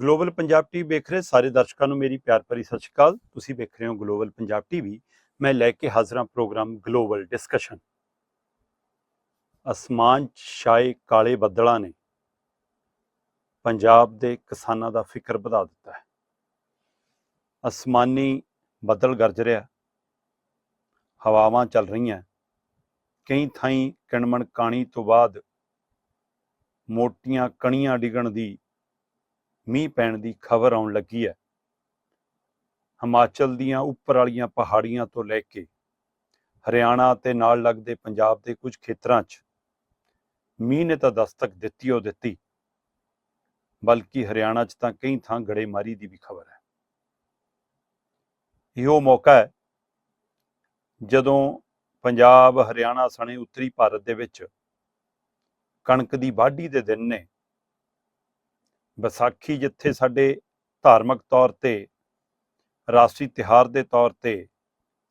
Global Punjab TV ਵੇਖ ਰਹੇ ਸਾਰੇ ਦਰਸ਼ਕਾਂ ਨੂੰ ਮੇਰੀ ਪਿਆਰ ਭਰੀ ਸਤਿ ਸ਼੍ਰੀ ਅਕਾਲ। ਤੁਸੀਂ ਵੇਖ ਰਹੇ ਹੋ ਗਲੋਬਲ ਪੰਜਾਬ ਟੀਵੀ ਮੈਂ ਲੈ ਕੇ ਹਾਜ਼ਰ ਹਾਂ ਪ੍ਰੋਗਰਾਮ ਗਲੋਬਲ ਡਿਸਕਸ਼ਨ ਅਸਮਾਨ ਛਾਏ ਕਾਲੇ ਬੱਦਲਾਂ ਨੇ ਪੰਜਾਬ ਦੇ ਕਿਸਾਨਾਂ ਦਾ ਫਿਕਰ ਵਧਾ ਦਿੱਤਾ ਹੈ। ਅਸਮਾਨੀ ਬੱਦਲ ਗਰਜ ਰਿਹਾ ਹਵਾਵਾਂ ਚੱਲ ਰਹੀਆਂ ਕਈ ਥਾਈਂ ਕਿਣਮਣ ਕਾਣੀ ਤੋਂ ਬਾਅਦ ਮੋਟੀਆਂ ਕਣੀਆਂ ਡਿੱਗਣ ਦੀ ਮੀਂਹ ਪੈਣ ਦੀ ਖਬਰ ਆਉਣ ਲੱਗੀ ਹੈ। ਹਿਮਾਚਲ ਦੀਆਂ ਉੱਪਰ ਵਾਲੀਆਂ ਪਹਾੜੀਆਂ ਤੋਂ ਲੈ ਕੇ ਹਰਿਆਣਾ ਤੇ ਨਾਲ ਲੱਗਦੇ ਪੰਜਾਬ ਦੇ ਕੁਝ ਖੇਤਰਾਂ 'ਚ ਮੀਂਹ ਨੇ ਤਾਂ ਦਸਤਕ ਦਿੱਤੀ ਉਹ ਦਿੱਤੀ, ਬਲਕਿ ਹਰਿਆਣਾ 'ਚ ਤਾਂ ਕਈ ਥਾਂ ਗੜੇਮਾਰੀ ਦੀ ਵੀ ਖਬਰ ਹੈ। ਇਹੋ ਮੌਕਾ ਹੈ ਜਦੋਂ ਪੰਜਾਬ ਹਰਿਆਣਾ ਸਣੇ ਉੱਤਰੀ ਭਾਰਤ ਦੇ ਵਿੱਚ ਕਣਕ ਦੀ ਵਾਢੀ ਦੇ ਦਿਨ ਨੇ ਵਿਸਾਖੀ ਜਿੱਥੇ ਸਾਡੇ ਧਾਰਮਿਕ ਤੌਰ ਤੇ, ਰਾਸ਼ਟਰੀ ਤਿਹਾਰ ਦੇ ਤੌਰ ਤੇ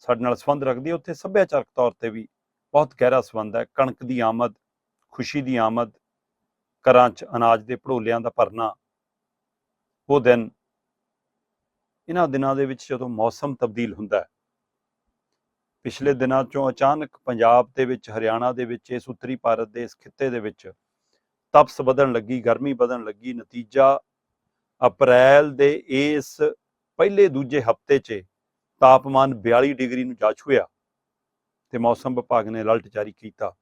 ਸਾਡੇ ਨਾਲ ਸੰਬੰਧ ਰੱਖਦੀ ਹੈ, ਉੱਥੇ ਸੱਭਿਆਚਾਰਕ ਤੌਰ ਤੇ ਵੀ ਬਹੁਤ ਗਹਿਰਾ ਸੰਬੰਧ ਹੈ। ਕਣਕ ਦੀ ਆਮਦ, ਖੁਸ਼ੀ ਦੀ ਆਮਦ, ਘਰਾਂ 'ਚ ਅਨਾਜ ਦੇ ਭੜੋਲਿਆਂ ਦਾ ਭਰਨਾ, ਉਹ ਦਿਨ ਇਹਨਾਂ ਦਿਨਾਂ ਦੇ ਵਿੱਚ ਜਦੋਂ ਮੌਸਮ ਤਬਦੀਲ ਹੁੰਦਾ ਹੈ, ਪਿਛਲੇ ਦਿਨਾਂ ਚੋਂ ਅਚਾਨਕ ਪੰਜਾਬ ਦੇ ਵਿੱਚ, ਹਰਿਆਣਾ ਦੇ ਵਿੱਚ, ਇਸ ਉੱਤਰੀ ਭਾਰਤ ਦੇ ਇਸ ਖਿੱਤੇ ਦੇ ਵਿੱਚ ਤਪਸ ਵਧਣ ਲੱਗੀ, ਗਰਮੀ ਵਧਣ ਲੱਗੀ। ਨਤੀਜਾ ਅਪ੍ਰੈਲ ਦੇ ਇਸ ਪਹਿਲੇ ਦੂਜੇ ਹਫ਼ਤੇ 'ਚ ਤਾਪਮਾਨ 42 ਡਿਗਰੀ ਨੂੰ ਜਾ ਛੂਇਆ ਤੇ ਮੌਸਮ ਵਿਭਾਗ ਨੇ ਅਲਰਟ ਜਾਰੀ ਕੀਤਾ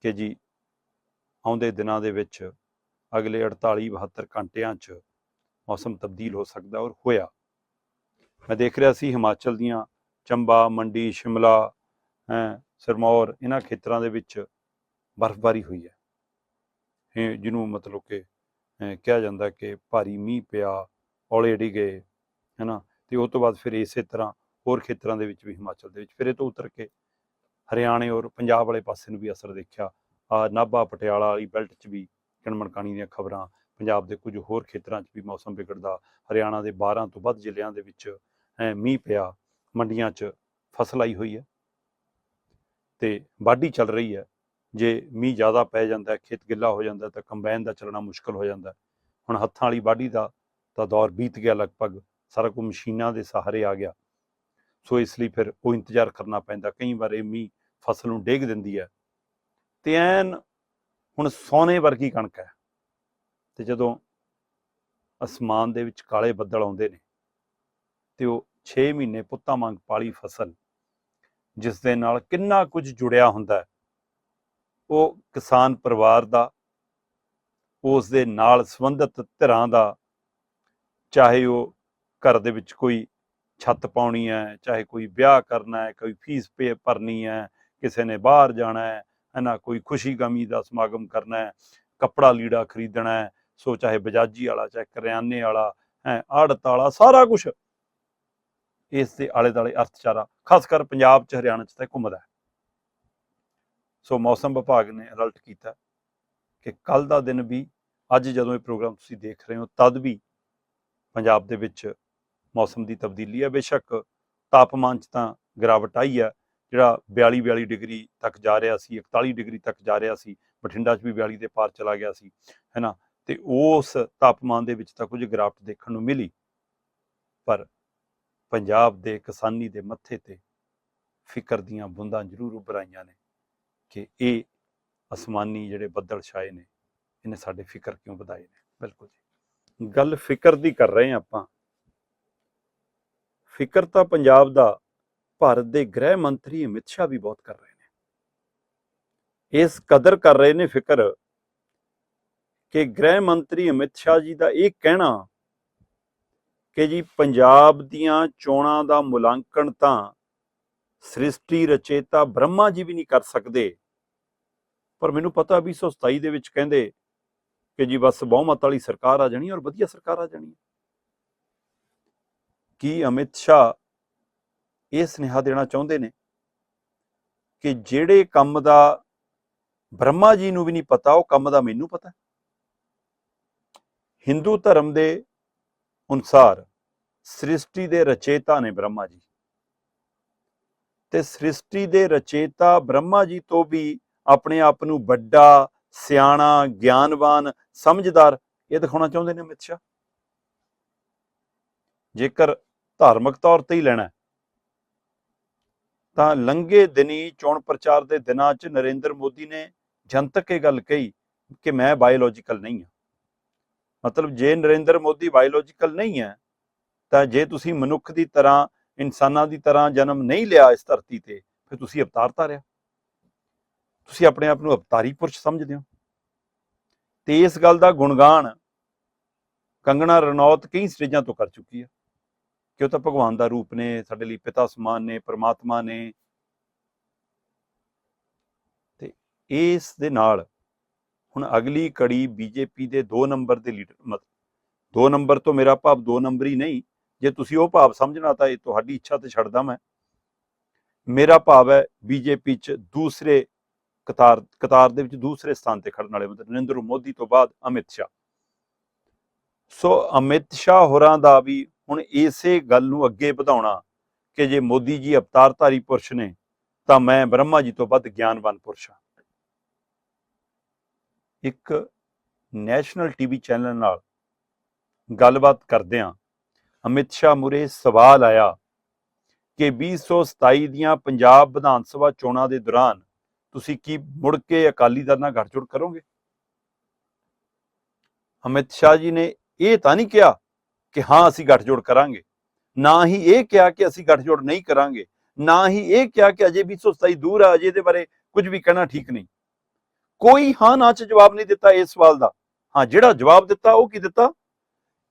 ਕਿ ਜੀ ਆਉਂਦੇ ਦਿਨਾਂ ਦੇ ਵਿੱਚ ਅਗਲੇ 48 72 ਘੰਟਿਆਂ 'ਚ ਮੌਸਮ ਤਬਦੀਲ ਹੋ ਸਕਦਾ ਔਰ ਹੋਇਆ। ਮੈਂ ਦੇਖ ਰਿਹਾ ਸੀ ਹਿਮਾਚਲ ਦੀਆਂ ਚੰਬਾ, ਮੰਡੀ, ਸ਼ਿਮਲਾ, ਹੈ, ਸਿਰਮੌਰ, ਇਹਨਾਂ ਖੇਤਰਾਂ ਦੇ ਵਿੱਚ ਬਰਫ਼ਬਾਰੀ ਹੋਈ ਹੈ। ਜਿਹਨੂੰ ਮਤਲਬ ਕਿ ਕਿਹਾ ਜਾਂਦਾ ਕਿ ਭਾਰੀ ਮੀਂਹ ਪਿਆ, ਔਲੇ ਡਿਗੇ ਹੈਨਾ? ਤੇ ਉਸ ਤੋਂ ਬਾਅਦ ਫਿਰ ਇਸੇ ਤਰ੍ਹਾਂ ਹੋਰ ਖੇਤਰਾਂ ਦੇ ਵਿੱਚ ਵੀ ਹਿਮਾਚਲ ਦੇ ਵਿੱਚ ਫਿਰ ਇਹ ਤੋਂ ਉਤਰ ਕੇ ਹਰਿਆਣੇ ਔਰ ਪੰਜਾਬ ਵਾਲੇ ਪਾਸੇ ਨੂੰ ਵੀ ਅਸਰ ਦੇਖਿਆ। ਆ ਨਾਭਾ, ਪਟਿਆਲਾ ਵਾਲੀ ਬੈਲਟ 'ਚ ਵੀ ਕਣਮਣਕਾਣੀ ਦੀਆਂ ਖਬਰਾਂ, ਪੰਜਾਬ ਦੇ ਕੁਝ ਹੋਰ ਖੇਤਰਾਂ 'ਚ ਵੀ ਮੌਸਮ ਵਿਗੜਦਾ, ਹਰਿਆਣਾ ਦੇ 12 ਤੋਂ ਵੱਧ ਜ਼ਿਲ੍ਹਿਆਂ ਦੇ ਵਿੱਚ ਮੀਂਹ ਪਿਆ, ਮੰਡੀਆਂ 'ਚ ਫਸਲ ਆਈ ਹੋਈ ਹੈ। ਤੇ ਵਾਢੀ ਚੱਲ ਰਹੀ ਹੈ। ਜੇ ਮੀਂਹ ਜ਼ਿਆਦਾ ਪੈ ਜਾਂਦਾ, ਖੇਤ ਗਿੱਲਾ ਹੋ ਜਾਂਦਾ ਤਾਂ ਕੰਬਾਈਨ ਦਾ ਚੱਲਣਾ ਮੁਸ਼ਕਲ ਹੋ ਜਾਂਦਾ। ਹੁਣ ਹੱਥਾਂ ਵਾਲੀ ਵਾਢੀ ਦਾ ਤਾਂ ਦੌਰ ਬੀਤ ਗਿਆ ਲਗਭਗ, ਸਾਰਾ ਕੁਝ ਮਸ਼ੀਨਾਂ ਦੇ ਸਹਾਰੇ ਆ ਗਿਆ। ਸੋ ਇਸ ਲਈ ਫਿਰ ਉਹ ਇੰਤਜ਼ਾਰ ਕਰਨਾ ਪੈਂਦਾ, ਕਈ ਵਾਰ ਇਹ ਮੀਂਹ ਫਸਲ ਨੂੰ ਡੇਗ ਦਿੰਦੀ ਹੈ। ਤੇ ਐਨ ਹੁਣ ਸੋਨੇ ਵਰਗੀ ਕਣਕ ਹੈ। ਤੇ ਜਦੋਂ ਅਸਮਾਨ ਦੇ ਵਿੱਚ ਕਾਲੇ ਬੱਦਲ ਆਉਂਦੇ ਨੇ, ਤੇ ਉਹ 6 ਮਹੀਨੇ ਪੁੱਤਾਂ ਵਾਂਗ ਪਾਲੀ ਫਸਲ, ਜਿਸ ਦੇ ਨਾਲ ਕਿੰਨਾ ਕੁਝ ਜੁੜਿਆ ਹੁੰਦਾ ਹੈ। ਉਹ ਕਿਸਾਨ ਪਰਿਵਾਰ ਦਾ, ਉਸ ਦੇ ਨਾਲ ਸੰਬੰਧਿਤ ਧਿਰਾਂ ਦਾ, ਚਾਹੇ ਉਹ ਘਰ ਦੇ ਵਿੱਚ ਕੋਈ ਛੱਤ ਪਾਉਣੀ ਹੈ, ਚਾਹੇ ਕੋਈ ਵਿਆਹ ਕਰਨਾ ਹੈ, ਕੋਈ ਫੀਸ ਪੇ ਭਰਨੀ ਹੈ, ਕਿਸੇ ਨੇ ਬਾਹਰ ਜਾਣਾ ਹੈ, ਹਨਾ, ਕੋਈ ਖੁਸ਼ੀ ਗਮੀ ਦਾ ਸਮਾਗਮ ਕਰਨਾ ਹੈ, ਕੱਪੜਾ ਲੀੜਾ ਖਰੀਦਣਾ ਹੈ, ਸੋ ਚਾਹੇ ਬਜਾਜੀ ਵਾਲਾ, ਚਾਹੇ ਕਰਿਆਨੇ ਵਾਲਾ, ਹੈ, ਆੜਤ ਵਾਲਾ, ਸਾਰਾ ਕੁਝ ਇਸ ਦੇ ਆਲੇ ਦਾਲੇ ਅਰਥਚਾਰਾ, ਖਾਸ ਕਰ ਪੰਜਾਬ ਚ, ਹਰਿਆਣਾ ਚ ਤਾਂ ਘੁੰਮਦਾ ਸੋ ਮੌਸਮ ਵਿਭਾਗ ਨੇ ਅਲਰਟ ਕੀਤਾ ਕਿ ਕੱਲ ਦਾ ਦਿਨ ਵੀ ਅੱਜ ਜਦੋਂ ਇਹ ਪ੍ਰੋਗਰਾਮ ਤੁਸੀਂ ਦੇਖ ਰਹੇ ਹੋ, ਤਦ ਵੀ ਪੰਜਾਬ ਦੇ ਵਿੱਚ ਮੌਸਮ ਦੀ ਤਬਦੀਲੀ ਹੈ। ਬੇਸ਼ੱਕ ਤਾਪਮਾਨ 'ਚ ਤਾਂ ਗਿਰਾਵਟ ਆਈ ਹੈ, ਜਿਹੜਾ 42 42 ਡਿਗਰੀ ਤੱਕ ਜਾ ਰਿਹਾ ਸੀ 41 ਡਿਗਰੀ ਤੱਕ ਜਾ ਰਿਹਾ ਸੀ, ਬਠਿੰਡਾ 'ਚ ਵੀ 42 ਦੇ ਪਾਰ ਚਲਾ ਗਿਆ ਸੀ, ਹੈਨਾ? ਤੇ ਉਸ ਤਾਪਮਾਨ ਦੇ ਵਿੱਚ ਤਾਂ ਕੁਝ ਗਿਰਾਵਟ ਦੇਖਣ ਨੂੰ ਮਿਲੀ। ਪਰ ਪੰਜਾਬ ਦੇ ਕਿਸਾਨੀ ਦੇ ਮੱਥੇ ਤੇ ਫਿਕਰ ਦੀਆਂ ਬੁੰਦਾਂ ਜ਼ਰੂਰ ਉਭਰਾਈਆਂ ਨੇ। ਕਿ ਇਹ ਅਸਮਾਨੀ ਜਿਹੜੇ ਬੱਦਲ ਛਾਏ ਨੇ, ਇਹਨੇ ਸਾਡੇ ਫਿਕਰ ਕਿਉਂ ਵਧਾਏ ਨੇ? ਬਿਲਕੁਲ ਜੀ। ਗੱਲ ਫਿਕਰ ਦੀ ਕਰ ਰਹੇ ਹਾਂ ਆਪਾਂ। ਫਿਕਰ ਤਾਂ ਪੰਜਾਬ ਦਾ ਭਾਰਤ ਦੇ ਗ੍ਰਹਿ ਮੰਤਰੀ ਅਮਿਤ ਸ਼ਾਹ ਵੀ ਬਹੁਤ ਕਰ ਰਹੇ ਨੇ। ਇਸ ਕਦਰ ਕਰ ਰਹੇ ਨੇ ਫਿਕਰ ਕਿ ਗ੍ਰਹਿ ਮੰਤਰੀ ਅਮਿਤ ਸ਼ਾਹ ਜੀ ਦਾ ਇਹ ਕਹਿਣਾ ਕਿ ਜੀ ਪੰਜਾਬ ਦੀਆਂ ਚੋਣਾਂ ਦਾ ਮੁਲਾਂਕਣ ਤਾਂ ਸ੍ਰਿਸ਼ਟੀ ਰਚੇਤਾ ਬ੍ਰਹਮਾ ਜੀ ਵੀ ਨਹੀਂ ਕਰ ਸਕਦੇ। ਪਰ ਮੈਨੂੰ ਪਤਾ 227 ਦੇ ਵਿੱਚ ਕਹਿੰਦੇ ਕਿ ਜੀ ਬਸ ਬਹੁਮਤ ਵਾਲੀ ਸਰਕਾਰ ਆ ਜਾਣੀ ਔਰ ਵਧੀਆ ਸਰਕਾਰ ਆ ਜਾਣੀ। ਕੀ ਅਮਿਤ ਸ਼ਾਹ ਇਹ ਸੁਨੇਹਾ ਦੇਣਾ ਚਾਹੁੰਦੇ ਨੇ ਕਿ ਜਿਹੜੇ ਕੰਮ ਦਾ ਬ੍ਰਹਮਾ ਜੀ ਨੂੰ ਵੀ ਨਹੀਂ ਪਤਾ, ਉਹ ਕੰਮ ਦਾ ਮੈਨੂੰ ਪਤਾ ਹਿੰਦੂ ਧਰਮ ਦੇ ਅਨੁਸਾਰ ਸ੍ਰਿਸ਼ਟੀ ਦੇ ਰਚੇਤਾ ਨੇ ਬ੍ਰਹਮਾ ਜੀ। ਤੇ ਸ੍ਰਿਸ਼ਟੀ ਦੇ ਰਚੇਤਾ ਬ੍ਰਹਮਾ ਜੀ ਤੋਂ ਵੀ ਆਪਣੇ ਆਪ ਨੂੰ ਵੱਡਾ, ਸਿਆਣਾ, ਗਿਆਨਵਾਨ ਸਮਝਦਾਰ, ਇਹ ਦਿਖਾਉਣਾ ਚਾਹੁੰਦੇ ਨੇ ਅਮਿਤ ਸ਼ਾਹ? ਜੇਕਰ ਧਾਰਮਿਕ ਤੌਰ ਤੇ ਹੀ ਲੈਣਾ ਤਾਂ ਲੰਘੇ ਦਿਨੀ ਚੋਣ ਪ੍ਰਚਾਰ ਦੇ ਦਿਨਾਂ 'ਚ ਨਰਿੰਦਰ ਮੋਦੀ ਨੇ ਜਨਤਕ ਇਹ ਗੱਲ ਕਹੀ ਕਿ ਮੈਂ ਬਾਇਓਲੋਜੀਕਲ ਨਹੀਂ ਹਾਂ। ਮਤਲਬ ਜੇ ਨਰਿੰਦਰ ਮੋਦੀ ਬਾਇਓਲੋਜੀਕਲ ਨਹੀਂ ਹੈ, ਤਾਂ ਜੇ ਤੁਸੀਂ ਮਨੁੱਖ ਦੀ ਤਰ੍ਹਾਂ, ਇਨਸਾਨਾਂ ਦੀ ਤਰ੍ਹਾਂ ਜਨਮ ਨਹੀਂ ਲਿਆ ਇਸ ਧਰਤੀ ਤੇ, ਫਿਰ ਤੁਸੀਂ ਅਵਤਾਰ ਧਾਰਿਆ। ਤੁਸੀਂ ਆਪਣੇ ਆਪ ਨੂੰ ਅਵਤਾਰੀ ਪੁਰਸ਼ ਸਮਝਦੇ ਹੋ। ਤੇ ਇਸ ਗੱਲ ਦਾ ਗੁਣਗਾਨ ਕੰਗਣਾ ਰਣੌਤ ਕਈ ਸਟੇਜਾਂ ਤੋਂ ਕਰ ਚੁੱਕੀ ਹੈ। ਕਿ ਉਹ ਤਾਂ ਭਗਵਾਨ ਦਾ ਰੂਪ ਨੇ, ਸਾਡੇ ਲਈ ਪਿਤਾ ਸਮਾਨ ਨੇ, ਪ੍ਰਮਾਤਮਾ ਨੇ। ਤੇ ਇਸ ਦੇ ਨਾਲ ਹੁਣ ਅਗਲੀ ਕੜੀ ਬੀਜੇਪੀ ਦੇ 2 ਨੰਬਰ ਦੇ ਲੀਡਰ ਮਤਲਬ 2 ਨੰਬਰ ਤੋਂ ਮੇਰਾ ਭਾਵ 2 ਨੰਬਰ ਹੀ ਨਹੀਂ। ਜੇ ਤੁਸੀਂ ਉਹ ਭਾਵ ਸਮਝਣਾ ਤਾਂ ਇਹ ਤੁਹਾਡੀ ਇੱਛਾ ਤੇ ਛੱਡਦਾ ਮੈਂ। ਮੇਰਾ ਭਾਵ ਹੈ ਬੀਜੇਪੀ ਚ ਦੂਸਰੇ ਕਤਾਰ ਕਤਾਰ ਦੇ ਵਿੱਚ ਦੂਸਰੇ ਸਥਾਨ ਤੇ ਖੜਨ ਵਾਲੇ ਮਤਲਬ ਨਰਿੰਦਰ ਮੋਦੀ ਤੋਂ ਬਾਅਦ ਅਮਿਤ ਸ਼ਾਹ। ਸੋ ਅਮਿਤ ਸ਼ਾਹ ਹੋਰਾਂ ਦਾ ਵੀ ਹੁਣ ਇਸੇ ਗੱਲ ਨੂੰ ਅੱਗੇ ਵਧਾਉਣਾ ਕਿ ਜੇ ਮੋਦੀ ਜੀ ਅਵਤਾਰਧਾਰੀ ਪੁਰਸ਼ ਨੇ, ਤਾਂ ਮੈਂ ਬ੍ਰਹਮਾ ਜੀ ਤੋਂ ਵੱਧ ਗਿਆਨਵਾਨ ਪੁਰਸ਼ ਹਾਂ। ਇੱਕ ਨੈਸ਼ਨਲ ਟੀਵੀ ਚੈਨਲ ਨਾਲ ਗੱਲਬਾਤ ਕਰਦਿਆਂ ਅਮਿਤ ਸ਼ਾਹ ਮੁਰੇ ਸਵਾਲ ਆਇਆ ਕਿ 2027 ਦੀਆਂ ਪੰਜਾਬ ਵਿਧਾਨ ਸਭਾ ਚੋਣਾਂ ਦੇ ਦੌਰਾਨ ਤੁਸੀਂ ਕੀ ਮੁੜ ਕੇ ਅਕਾਲੀ ਦਲ ਨਾਲ ਗੱਠਜੋੜ ਕਰੋਗੇ? ਅਮਿਤ ਸ਼ਾਹ ਜੀ ਨੇ ਇਹ ਤਾਂ ਨਹੀਂ ਕਿਹਾ ਕਿ ਹਾਂ, ਅਸੀਂ ਗੱਠਜੋੜ ਕਰਾਂਗੇ। ਨਾ ਹੀ ਇਹ ਕਿਹਾ ਕਿ ਅਸੀਂ ਗੱਠਜੋੜ ਨਹੀਂ ਕਰਾਂਗੇ। ਨਾ ਹੀ ਇਹ ਕਿਹਾ ਕਿ ਅਜੇ 2027 ਦੂਰ ਆ, ਅਜੇ ਦੇ ਬਾਰੇ ਕੁਝ ਵੀ ਕਹਿਣਾ ਠੀਕ ਨਹੀਂ। ਕੋਈ ਹਾਂ, ਨਾ ਚ ਜਵਾਬ ਨਹੀਂ ਦਿੱਤਾ ਇਸ ਸਵਾਲ ਦਾ। ਹਾਂ, ਜਿਹੜਾ ਜਵਾਬ ਦਿੱਤਾ, ਉਹ ਕੀ ਦਿੱਤਾ?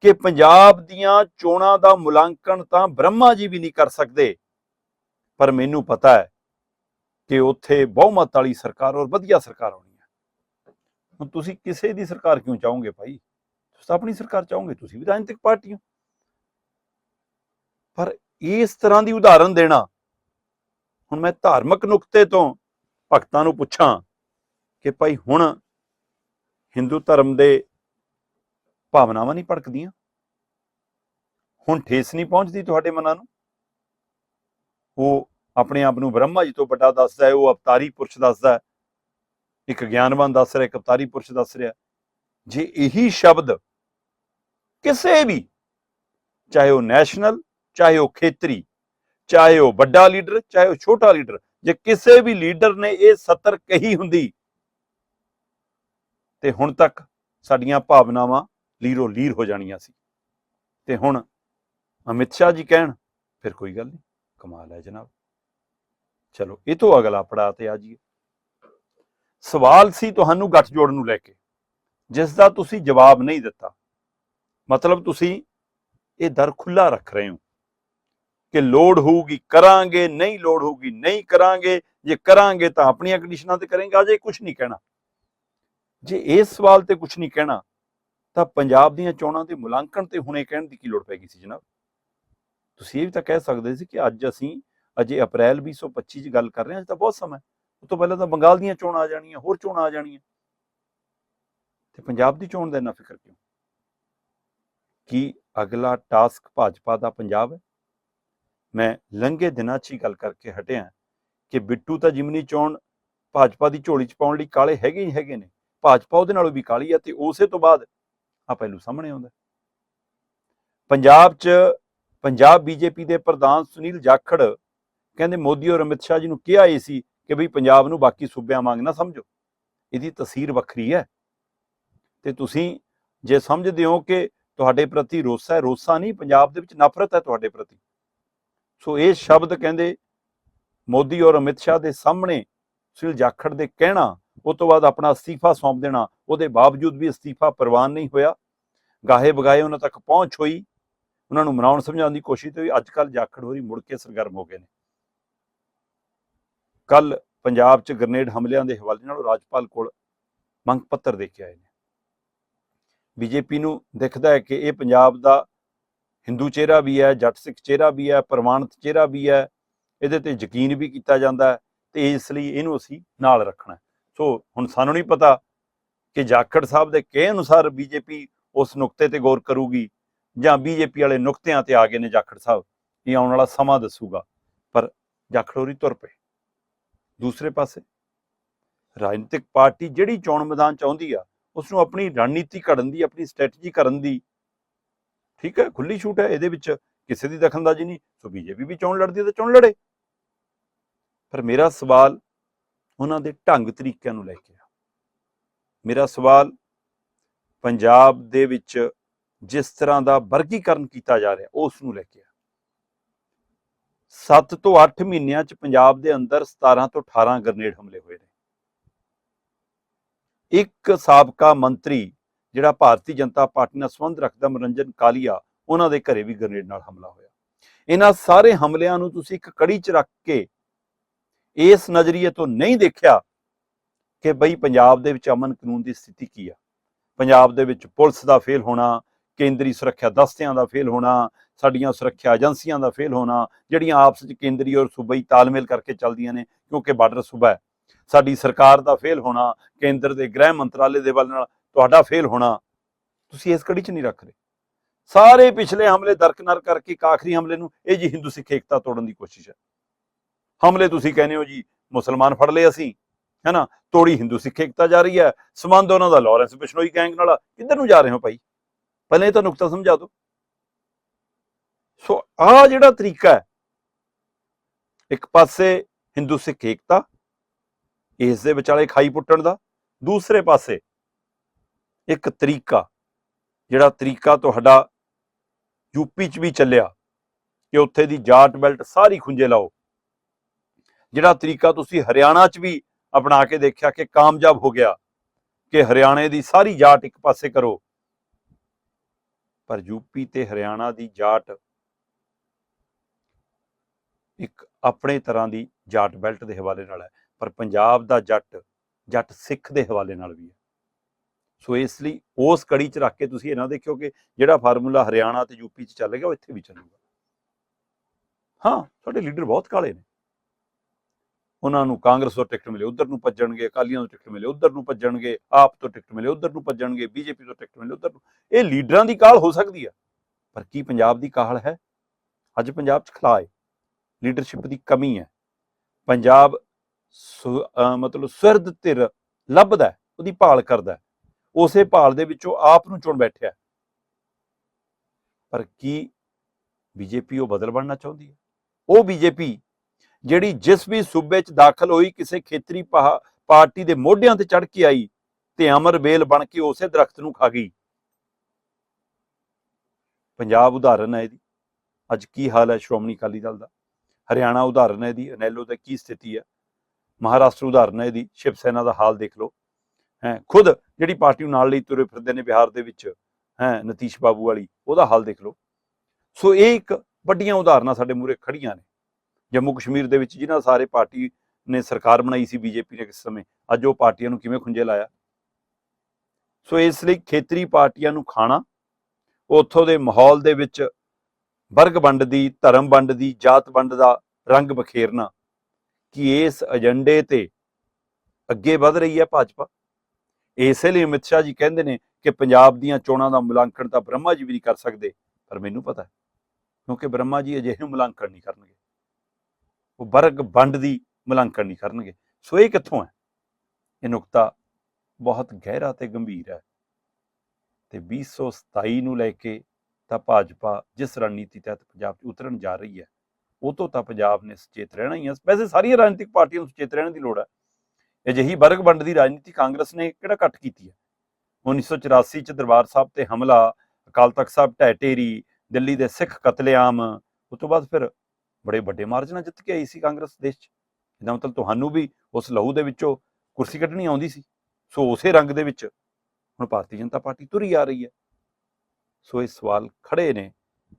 ਕਿ ਪੰਜਾਬ ਦੀਆਂ ਚੋਣਾਂ ਦਾ ਮੁਲਾਂਕਣ ਤਾਂ ਬ੍ਰਹਮਾ ਜੀ ਵੀ ਨਹੀਂ ਕਰ ਸਕਦੇ। ਪਰ ਮੈਨੂੰ ਪਤਾ ਹੈ ਕਿ ਉੱਥੇ ਬਹੁਮਤ ਵਾਲੀ ਸਰਕਾਰ ਔਰ ਵਧੀਆ ਸਰਕਾਰ ਆਉਣੀ ਹੈ। ਹੁਣ ਤੁਸੀਂ ਕਿਸੇ ਦੀ ਸਰਕਾਰ ਕਿਉਂ ਚਾਹੋਗੇ ਭਾਈ? ਤੁਸੀਂ ਤਾਂ ਆਪਣੀ ਸਰਕਾਰ ਚਾਹੋਗੇ, ਤੁਸੀਂ ਵੀ ਰਾਜਨੀਤਿਕ ਪਾਰਟੀ ਹੋ। ਪਰ ਇਸ ਤਰ੍ਹਾਂ ਦੀ ਉਦਾਹਰਨ ਦੇਣਾ, ਹੁਣ ਮੈਂ ਧਾਰਮਿਕ ਨੁਕਤੇ ਤੋਂ ਭਗਤਾਂ ਨੂੰ ਪੁੱਛਾਂ ਕਿ ਭਾਈ ਹੁਣ ਹਿੰਦੂ ਧਰਮ ਦੇ ਭਾਵਨਾਵਾਂ ਨਹੀਂ ਭੜਕਦੀਆਂ? ਹੁਣ ਠੇਸ ਨਹੀਂ ਪਹੁੰਚਦੀ ਤੁਹਾਡੇ ਮਨਾਂ ਨੂੰ? ਉਹ ਆਪਣੇ ਆਪ ਨੂੰ ਬ੍ਰਹਮਾ ਜੀ ਤੋਂ ਵੱਡਾ ਦੱਸਦਾ ਹੈ, ਉਹ ਅਵਤਾਰੀ ਪੁਰਸ਼ ਦੱਸਦਾ ਹੈ। ਇੱਕ ਗਿਆਨਵਾਨ ਦੱਸ ਰਿਹਾ, ਇੱਕ ਅਵਤਾਰੀ ਪੁਰਸ਼ ਦੱਸ ਰਿਹਾ। ਜੇ ਇਹੀ ਸ਼ਬਦ ਕਿਸੇ ਵੀ, ਚਾਹੇ ਉਹ ਨੈਸ਼ਨਲ ਚਾਹੇ ਉਹ ਖੇਤਰੀ, ਚਾਹੇ ਉਹ ਵੱਡਾ ਲੀਡਰ, ਚਾਹੇ ਉਹ ਛੋਟਾ ਲੀਡਰ, ਜੇ ਕਿਸੇ ਵੀ ਲੀਡਰ ਨੇ ਇਹ ਸਤਰ ਕਹੀ ਹੁੰਦੀ, ਤੇ ਹੁਣ ਤੱਕ ਸਾਡੀਆਂ ਭਾਵਨਾਵਾਂ ਲੀਰੋ ਲੀਰ ਹੋ ਜਾਣੀਆਂ ਸੀ। ਤੇ ਹੁਣ ਅਮਿਤ ਸ਼ਾਹ ਜੀ ਕਹਿਣ, ਫਿਰ ਕੋਈ ਗੱਲ ਨਹੀਂ, ਕਮਾਲ ਹੈ ਜਨਾਬ। ਚਲੋ, ਇਹ ਤੋਂ ਅਗਲਾ ਪੜਾਅ ਤੇ ਆ ਜਾਈਏ। ਸਵਾਲ ਸੀ ਤੁਹਾਨੂੰ ਗੱਠਜੋੜ ਨੂੰ ਲੈ ਕੇ ਜਿਸ ਦਾ ਤੁਸੀਂ ਜਵਾਬ ਨਹੀਂ ਦਿੱਤਾ। ਮਤਲਬ ਤੁਸੀਂ ਇਹ ਦਰ ਖੁੱਲਾ ਰੱਖ ਰਹੇ ਹੋ ਕਿ ਲੋੜ ਹੋਊਗੀ ਕਰਾਂਗੇ, ਨਹੀਂ ਲੋੜ ਹੋਊਗੀ ਨਹੀਂ ਕਰਾਂਗੇ, ਜੇ ਕਰਾਂਗੇ ਤਾਂ ਆਪਣੀਆਂ ਕੰਡੀਸ਼ਨਾਂ ਤੇ ਕਰਾਂਗੇ, ਅਜੇ ਕੁਝ ਨਹੀਂ ਕਹਿਣਾ। ਜੇ ਇਸ ਸਵਾਲ ਤੇ ਕੁਝ ਨਹੀਂ ਕਹਿਣਾ, ਤਾਂ ਪੰਜਾਬ ਦੀਆਂ ਚੋਣਾਂ ਦੇ ਮੁਲਾਂਕਣ ਤੇ ਹੁਣੇ ਕਹਿਣ ਦੀ ਕੀ ਲੋੜ ਪੈ ਗਈ ਸੀ ਜਨਾਬ? ਤੁਸੀਂ ਇਹ ਵੀ ਤਾਂ ਕਹਿ ਸਕਦੇ ਸੀ ਕਿ ਅੱਜ ਅਸੀਂ ਅਜੇ ਅਪ੍ਰੈਲ 2025 ਚ ਗੱਲ ਕਰ ਰਹੇ ਹਾਂ, ਅਜੇ ਤਾਂ ਬਹੁਤ ਸਮਾਂ ਹੈ। ਉਸ ਤੋਂ ਪਹਿਲਾਂ ਤਾਂ ਬੰਗਾਲ ਦੀਆਂ ਚੋਣਾਂ ਆ ਜਾਣੀਆਂ, ਹੋਰ ਚੋਣਾਂ ਆ ਜਾਣੀਆਂ। ਤੇ ਪੰਜਾਬ ਦੀ ਚੋਣ ਦਾ ਇੰਨਾ ਫਿਕਰ ਕਿਉਂ? ਕੀ ਅਗਲਾ ਟਾਸਕ ਭਾਜਪਾ ਦਾ ਪੰਜਾਬ ਹੈ? ਮੈਂ ਲੰਘੇ ਦਿਨਾਂ 'ਚ ਹੀ ਗੱਲ ਕਰਕੇ ਹਟਿਆ ਕਿ ਬਿੱਟੂ ਤਾਂ ਜਿਮਨੀ ਚੋਣ ਭਾਜਪਾ ਦੀ ਝੋਲੀ 'ਚ ਪਾਉਣ ਲਈ ਕਾਲੇ ਹੈਗੇ ਹੀ ਹੈਗੇ ਨੇ। ਭਾਜਪਾ ਉਹਦੇ ਨਾਲੋਂ ਵੀ ਕਾਲੀ ਆ ਤੇ ਉਸੇ ਤੋਂ ਬਾਅਦ ਆ ਪਹਿਲੂ ਸਾਹਮਣੇ ਆਉਂਦਾ ਪੰਜਾਬ 'ਚ ਪੰਜਾਬ ਬੀਜੇਪੀ ਦੇ ਪ੍ਰਧਾਨ ਸੁਨੀਲ ਜਾਖੜ ਕਹਿੰਦੇ ਮੋਦੀ ਔਰ ਅਮਿਤ ਸ਼ਾਹ ਜੀ ਨੂੰ ਕਿਹਾ ਇਹ ਸੀ ਕਿ ਭਈ ਪੰਜਾਬ ਨੂੰ ਬਾਕੀ ਸੂਬਿਆਂ ਵਾਂਗ ਨਾ ਸਮਝੋ। ਇਹਦੀ ਤਸਵੀਰ ਵੱਖਰੀ ਹੈ। ਤੇ ਤੁਸੀਂ ਜੇ ਸਮਝਦੇ ਹੋ ਕਿ ਤੁਹਾਡੇ ਪ੍ਰਤੀ ਰੋਸਾ ਹੈ, ਰੋਸਾ ਨਹੀਂ, ਪੰਜਾਬ ਦੇ ਵਿੱਚ ਨਫ਼ਰਤ ਹੈ ਤੁਹਾਡੇ ਪ੍ਰਤੀ। ਸੋ ਇਹ ਸ਼ਬਦ ਕਹਿੰਦੇ ਮੋਦੀ ਔਰ ਅਮਿਤ ਸ਼ਾਹ ਦੇ ਸਾਹਮਣੇ ਸੁਨੀਲ ਜਾਖੜ ਦੇ ਕਹਿਣਾ ਉਸ ਤੋਂ ਬਾਅਦ ਆਪਣਾ ਅਸਤੀਫਾ ਸੌਂਪ ਦੇਣਾ, ਉਹਦੇ ਬਾਵਜੂਦ ਵੀ ਅਸਤੀਫਾ ਪ੍ਰਵਾਨ ਨਹੀਂ ਹੋਇਆ। ਗਾਹੇ ਬਗਾਏ ਉਹਨਾਂ ਤੱਕ ਪਹੁੰਚ ਹੋਈ। ਉਹਨਾਂ ਨੂੰ ਮਨਾਉਣ ਸਮਝਾਉਣ ਦੀ ਕੋਸ਼ਿਸ਼ ਤੇ ਅੱਜ ਕੱਲ ਜਾਖੜ ਹੋਰੀ ਮੁੜ ਕੇ ਸਰਗਰਮ ਹੋ ਗਏ ਨੇ। ਕੱਲ ਪੰਜਾਬ 'ਚ ਗ੍ਰਨੇਡ ਹਮਲਿਆਂ ਦੇ ਹਵਾਲੇ ਨਾਲ ਉਹ ਰਾਜਪਾਲ ਕੋਲ ਮੰਗ ਪੱਤਰ ਦੇ ਕੇ ਆਏ ਨੇ। ਬੀਜੇਪੀ ਨੂੰ ਦਿਖਦਾ ਹੈ ਕਿ ਇਹ ਪੰਜਾਬ ਦਾ ਹਿੰਦੂ ਚਿਹਰਾ ਵੀ ਹੈ, ਜੱਟ ਸਿੱਖ ਚਿਹਰਾ ਵੀ ਹੈ, ਪ੍ਰਮਾਣਿਤ ਚਿਹਰਾ ਵੀ ਹੈ, ਇਹਦੇ ਤੇ ਯਕੀਨ ਵੀ ਕੀਤਾ ਜਾਂਦਾ ਹੈ ਤੇ ਇਸ ਲਈ ਇਹਨੂੰ ਅਸੀਂ ਨਾਲ ਰੱਖਣਾ ਸੋ ਹੁਣ ਸਾਨੂੰ ਨਹੀਂ ਪਤਾ ਕਿ ਜਾਖੜ ਸਾਹਿਬ ਦੇ ਕਹੇ ਅਨੁਸਾਰ ਬੀਜੇਪੀ ਉਸ ਨੁਕਤੇ ਤੇ ਗੌਰ ਕਰੂਗੀ ਜਾਂ ਬੀਜੇਪੀ ਵਾਲੇ ਨੁਕਤਿਆਂ ਤੇ ਆ ਗਏ ਨੇ ਜਾਖੜ ਸਾਹਿਬ। ਇਹ ਆਉਣ ਵਾਲਾ ਸਮਾਂ ਦੱਸੂਗਾ, ਪਰ ਜਾਖੜ ਹੋਰੀ ਤੁਰ ਪਏ। ਦੂਸਰੇ ਪਾਸੇ। ਰਾਜਨੀਤਿਕ ਪਾਰਟੀ ਜਿਹੜੀ ਚੋਣ ਮੈਦਾਨ ਚਾਹੁੰਦੀ ਆ ਉਸ ਨੂੰ ਆਪਣੀ ਰਣਨੀਤੀ ਘੜਨ ਦੀ, ਆਪਣੀ ਸਟ੍ਰੈਟਜੀ ਕਰਨ ਦੀ, ਠੀਕ ਹੈ ਖੁੱਲੀ ਛੂਟ ਹੈ, ਇਹਦੇ ਵਿੱਚ ਕਿਸੇ ਦੀ ਦਖਲਅੰਦਾਜ਼ੀ ਨਹੀਂ। ਸੋ ਬੀਜੇਪੀ ਵੀ ਚੋਣ ਲੜਦੀ ਹੈ ਤਾਂ ਚੋਣ ਲੜੇ। ਪਰ ਮੇਰਾ ਸਵਾਲ ਉਹਨਾਂ ਦੇ ਢੰਗ ਤਰੀਕਿਆਂ ਨੂੰ ਲੈ ਕੇ ਆ। ਮੇਰਾ ਸਵਾਲ ਪੰਜਾਬ ਦੇ ਵਿੱਚ ਜਿਸ ਤਰ੍ਹਾਂ ਦਾ ਵਰਗੀਕਰਨ ਕੀਤਾ ਜਾ ਰਿਹਾ, ਉਸ ਨੂੰ ਲੈ ਕੇ ਆ। 7 ਤੋਂ 8 ਮਹੀਨਿਆਂ ਚ ਪੰਜਾਬ ਦੇ ਅੰਦਰ 17 ਤੋਂ 18 ਗ੍ਰਨੇਡ ਹਮਲੇ ਹੋਏ ਨੇ। ਇੱਕ ਸਾਬਕਾ ਮੰਤਰੀ ਜਿਹੜਾ ਭਾਰਤੀ ਜਨਤਾ ਪਾਰਟੀ ਨਾਲ ਸੰਬੰਧ ਰੱਖਦਾ, ਮਨੋਰੰਜਨ ਕਾਲੀਆ, ਉਹਨਾਂ ਦੇ ਘਰੇ ਵੀ ਗ੍ਰਨੇਡ ਨਾਲ ਹਮਲਾ ਹੋਇਆ। ਇਹਨਾਂ ਸਾਰੇ ਹਮਲਿਆਂ ਨੂੰ ਤੁਸੀਂ ਇੱਕ ਕੜੀ 'ਚ ਰੱਖ ਕੇ ਇਸ ਨਜ਼ਰੀਏ ਤੋਂ ਨਹੀਂ ਦੇਖਿਆ ਕਿ ਬਈ ਪੰਜਾਬ ਦੇ ਵਿੱਚ ਅਮਨ ਕਾਨੂੰਨ ਦੀ ਸਥਿਤੀ ਕੀ ਆ। ਪੰਜਾਬ ਦੇ ਵਿੱਚ ਪੁਲਿਸ ਦਾ ਫੇਲ ਹੋਣਾ, ਕੇਂਦਰੀ ਸੁਰੱਖਿਆ ਦਸਤਿਆਂ ਦਾ ਫੇਲ ਹੋਣਾ ਸਾਡੀਆਂ ਸੁਰੱਖਿਆ ਏਜੰਸੀਆਂ ਦਾ ਫੇਲ ਹੋਣਾ, ਜਿਹੜੀਆਂ ਆਪਸ ਵਿੱਚ ਕੇਂਦਰੀ ਔਰ ਸੂਬਾਈ ਤਾਲਮੇਲ ਕਰਕੇ ਚੱਲਦੀਆਂ ਨੇ, ਕਿਉਂਕਿ ਬਾਰਡਰ ਸੂਬਾ ਹੈ। ਸਾਡੀ ਸਰਕਾਰ ਦਾ ਫੇਲ ਹੋਣਾ, ਕੇਂਦਰ ਦੇ ਗ੍ਰਹਿ ਮੰਤਰਾਲੇ ਦੇ ਵੱਲ ਨਾਲ ਤੁਹਾਡਾ ਫੇਲ ਹੋਣਾ, ਤੁਸੀਂ ਇਸ ਕੜੀ 'ਚ ਨਹੀਂ ਰੱਖ ਰਹੇ। ਸਾਰੇ ਪਿਛਲੇ ਹਮਲੇ ਦਰਕਨਾਰ ਕਰਕੇ ਇੱਕ ਆਖਰੀ ਹਮਲੇ ਨੂੰ, ਇਹ ਜੀ ਹਿੰਦੂ ਸਿੱਖ ਏਕਤਾ ਤੋੜਨ ਦੀ ਕੋਸ਼ਿਸ਼ ਹੈ। ਹਮਲੇ ਤੁਸੀਂ ਕਹਿੰਦੇ ਹੋ ਜੀ, ਮੁਸਲਮਾਨ ਫੜ ਲਏ ਅਸੀਂ, ਹੈਨਾ? ਤੋੜੀ ਹਿੰਦੂ ਸਿੱਖ ਏਕਤਾ ਜਾ ਰਹੀ ਹੈ, ਸੰਬੰਧ ਉਹਨਾਂ ਦਾ ਲਾਰੈਂਸ ਬਿਸ਼ਨੋਈ ਗੈਂਗ ਨਾਲ, ਕਿੱਧਰ ਨੂੰ ਜਾ ਰਹੇ ਹੋ ਭਾਈ? ਪਹਿਲਾਂ ਇਹ ਤਾਂ ਨੁਕਤਾ ਸਮਝਾ ਦਿਓ। ਸੋ ਆਹ ਜਿਹੜਾ ਤਰੀਕਾ ਹੈ, ਇੱਕ ਪਾਸੇ ਹਿੰਦੂ ਸਿੱਖ ਏਕਤਾ, ਇਸ ਦੇ ਵਿਚਾਲੇ ਖਾਈ ਪੁੱਟਣ ਦਾ, ਦੂਸਰੇ ਪਾਸੇ ਇੱਕ ਤਰੀਕਾ, ਜਿਹੜਾ ਤਰੀਕਾ ਤੁਹਾਡਾ ਯੂਪੀ ਚ ਵੀ ਚੱਲਿਆ ਕਿ ਉੱਥੇ ਦੀ ਜਾਟ ਬੈਲਟ ਸਾਰੀ ਖੁੰਝੇ ਲਾਓ। ਜਿਹੜਾ ਤਰੀਕਾ ਤੁਸੀਂ ਹਰਿਆਣਾ ਚ ਵੀ ਅਪਣਾ ਕੇ ਦੇਖਿਆ ਕਿ ਕਾਮਯਾਬ ਹੋ ਗਿਆ ਕਿ ਹਰਿਆਣੇ ਦੀ ਸਾਰੀ ਜਾਟ ਇੱਕ ਪਾਸੇ ਕਰੋ, ਪਰ ਯੂਪੀ ਤੇ ਹਰਿਆਣਾ ਦੀ ਜਾਟ ਇੱਕ ਆਪਣੇ ਤਰ੍ਹਾਂ ਦੀ ਜਾਟ ਬੈਲਟ ਦੇ ਹਵਾਲੇ ਨਾਲ ਹੈ, ਪਰ ਪੰਜਾਬ ਦਾ ਜੱਟ ਜੱਟ ਸਿੱਖ ਦੇ ਹਵਾਲੇ ਨਾਲ ਵੀ ਹੈ। ਸੋ ਇਸ ਲਈ ਉਸ ਕੜੀ 'ਚ ਰੱਖ ਕੇ ਤੁਸੀਂ ਇਹ ਨਾ ਦੇਖਿਓ ਕਿ ਜਿਹੜਾ ਫਾਰਮੂਲਾ ਹਰਿਆਣਾ ਤੇ ਯੂਪੀ 'ਚ ਚੱਲ ਗਿਆ, ਉਹ ਇੱਥੇ ਵੀ ਚੱਲੂਗਾ। ਹਾਂ, ਸਾਡੇ ਲੀਡਰ ਬਹੁਤ ਕਾਲੇ ਨੇ। ਉਹਨਾਂ ਨੂੰ ਕਾਂਗਰਸ ਤੋਂ ਟਿਕਟ ਮਿਲੇ, ਉਧਰ ਨੂੰ ਭੱਜਣਗੇ, ਅਕਾਲੀਆਂ ਤੋਂ ਟਿਕਟ ਮਿਲੇ, ਉਧਰ ਨੂੰ ਭੱਜਣਗੇ, ਆਪ ਤੋਂ ਟਿਕਟ ਮਿਲੇ, ਉਧਰ ਨੂੰ ਭੱਜਣਗੇ, ਬੀਜੇਪੀ ਤੋਂ ਟਿਕਟ ਮਿਲੇ, ਉਧਰ ਨੂੰ। ਇਹ ਲੀਡਰਾਂ ਦੀ ਕਾਲ ਹੋ ਸਕਦੀ ਹੈ, ਪਰ ਕੀ ਪੰਜਾਬ ਦੀ ਕਾਲ ਹੈ? ਅੱਜ ਪੰਜਾਬ 'ਚ ਖਲਾ ਹੈ ਲੀਡਰਸ਼ਿਪ ਦੀ ਕਮੀ ਹੈ। ਪੰਜਾਬ ਮਤਲਬ ਸੁਰਦ ਧਿਰ ਲੱਭਦਾ ਉਹਦੀ ਭਾਲ ਕਰਦਾ ਉਸੇ ਭਾਲ ਦੇ ਵਿੱਚੋਂ ਆਪ ਨੂੰ ਚੁਣ ਬੈਠਿਆ ਪਰ ਕੀ ਬੀਜੇਪੀ ਉਹ ਬਦਲ ਬਣਨਾ ਚਾਹੁੰਦੀ ਹੈ? ਉਹ ਬੀਜੇਪੀ ਜਿਹੜੀ ਜਿਸ ਵੀ ਸੂਬੇ 'ਚ ਦਾਖਲ ਹੋਈ, ਕਿਸੇ ਖੇਤਰੀ ਪਾ- ਪਾਰਟੀ ਦੇ ਮੋਢਿਆਂ ਤੇ ਚੜ ਕੇ ਆਈ ਤੇ ਅਮਰ ਬੇਲ ਬਣ ਕੇ ਉਸੇ ਦਰਖਤ ਨੂੰ ਖਾ ਗਈ। ਪੰਜਾਬ ਉਦਾਹਰਨ ਹੈ ਇਹਦੀ। ਅੱਜ ਕੀ ਹਾਲ ਹੈ ਸ਼੍ਰੋਮਣੀ ਅਕਾਲੀ ਦਲ ਦਾ? ਹਰਿਆਣਾ ਉਦਾਹਰਨ ਹੈ ਇਹਦੀ, ਅਨੈਲੋ ਦਾ ਕੀ ਸਥਿਤੀ ਹੈ? ਮਹਾਰਾਸ਼ਟਰ ਉਦਾਹਰਨ ਹੈ ਇਹਦੀ, ਸ਼ਿਵ ਸੈਨਾ ਦਾ ਹਾਲ ਦੇਖ ਲਓ। ਹੈ, ਖੁਦ ਜਿਹੜੀ ਪਾਰਟੀ ਨਾਲ ਲਈ ਤੁਰੇ ਫਿਰਦੇ ਨੇ ਬਿਹਾਰ ਦੇ ਵਿੱਚ, ਹੈ, ਨਤੀਸ਼ ਬਾਬੂ ਵਾਲੀ, ਉਹਦਾ ਹਾਲ ਦੇਖ ਲਓ। ਸੋ ਇਹ ਇੱਕ ਵੱਡੀਆਂ ਉਦਾਹਰਨਾਂ ਸਾਡੇ ਮੂਹਰੇ ਖੜੀਆਂ ਨੇ। ਜੰਮੂ ਕਸ਼ਮੀਰ ਦੇ ਵਿੱਚ ਜਿਨ੍ਹਾਂ ਸਾਰੇ ਪਾਰਟੀ ਨੇ ਸਰਕਾਰ ਬਣਾਈ ਸੀ ਬੀਜੇਪੀ ਨੇ ਕਿਸ ਸਮੇਂ, ਅੱਜ ਉਹ ਪਾਰਟੀਆਂ ਨੂੰ ਕਿਵੇਂ ਖੁੰਝੇ ਲਾਇਆ? ਸੋ ਇਸ ਲਈ ਖੇਤਰੀ ਪਾਰਟੀਆਂ ਨੂੰ ਖਾਣਾ, ਉੱਥੋਂ ਦੇ ਮਾਹੌਲ ਦੇ ਵਿੱਚ ਵਰਗ ਵੰਡ ਦੀ, ਧਰਮ ਵੰਡ ਦੀ, ਜਾਤ ਵੰਡ ਦਾ ਰੰਗ ਬਖੇਰਨਾ। ਕਿ ਇਸ ਏਜੰਡੇ ਤੇ ਅੱਗੇ ਵਧ ਰਹੀ ਹੈ ਭਾਜਪਾ? ਇਸੇ ਲਈ ਅਮਿਤ ਸ਼ਾਹ ਜੀ ਕਹਿੰਦੇ ਨੇ ਕਿ ਪੰਜਾਬ ਦੀਆਂ ਚੋਣਾਂ ਦਾ ਮੁਲਾਂਕਣ ਤਾਂ ਬ੍ਰਹਮਾ ਜੀ ਵੀ ਨਹੀਂ ਕਰ ਸਕਦੇ, ਪਰ ਮੈਨੂੰ ਪਤਾ ਹੈ, ਕਿਉਂਕਿ ਬ੍ਰਹਮਾ ਜੀ ਅਜਿਹੇ ਮੁਲਾਂਕਣ ਨਹੀਂ ਕਰਨਗੇ। ਉਹ ਵਰਗ ਵੰਡ ਦੀ ਮੁਲਾਂਕਣ ਨਹੀਂ ਕਰਨਗੇ। ਸੋ ਇਹ ਕਿੱਥੋਂ ਹੈ? ਇਹ ਨੁਕਤਾ ਬਹੁਤ ਗਹਿਰਾ ਤੇ ਗੰਭੀਰ ਹੈ। ਤੇ 2027 ਨੂੰ ਲੈ ਕੇ ਤਾਂ ਭਾਜਪਾ ਜਿਸ ਰਣਨੀਤੀ ਤਹਿਤ ਪੰਜਾਬ 'ਚ ਉਤਰਨ ਜਾ ਰਹੀ ਹੈ, ਉਹ ਤੋਂ ਤਾਂ ਪੰਜਾਬ ਨੇ ਸੁਚੇਤ ਰਹਿਣਾ ਹੀ ਹੈ। ਵੈਸੇ ਸਾਰੀਆਂ ਰਾਜਨੀਤਿਕ ਪਾਰਟੀਆਂ ਨੂੰ ਸੁਚੇਤ ਰਹਿਣ ਦੀ ਲੋੜ ਹੈ। ਅਜਿਹੀ ਵਰਗ ਵੰਡ ਦੀ ਰਾਜਨੀਤੀ ਕਾਂਗਰਸ ਨੇ ਕਿਹੜਾ ਘੱਟ ਕੀਤੀ ਹੈ? 1984 ਚ ਦਰਬਾਰ ਸਾਹਿਬ ਤੇ ਹਮਲਾ, ਅਕਾਲ ਤਖਤ ਸਾਹਿਬ ਢਹਿ ਦਿੱਲੀ ਦੇ ਸਿੱਖ ਕਤਲੇਆਮ ਉਸ ਤੋਂ ਬਾਅਦ ਫਿਰ ਬੜੇ ਵੱਡੇ ਮਾਰਜਨਾਂ ਜਿੱਤ ਕੇ ਆਈ ਸੀ ਕਾਂਗਰਸ ਦੇਸ਼ 'ਚ। ਇਹਦਾ ਮਤਲਬ ਤੁਹਾਨੂੰ ਵੀ ਉਸ ਲਹੂ ਦੇ ਵਿੱਚੋਂ ਕੁਰਸੀ ਕੱਢਣੀ ਆਉਂਦੀ ਸੀ। ਸੋ ਉਸੇ ਰੰਗ ਦੇ ਵਿੱਚ ਹੁਣ ਭਾਰਤੀ ਜਨਤਾ ਪਾਰਟੀ ਤੁਰੀ ਆ ਰਹੀ ਹੈ। ਸੋ ਇਹ ਸਵਾਲ ਖੜੇ ਨੇ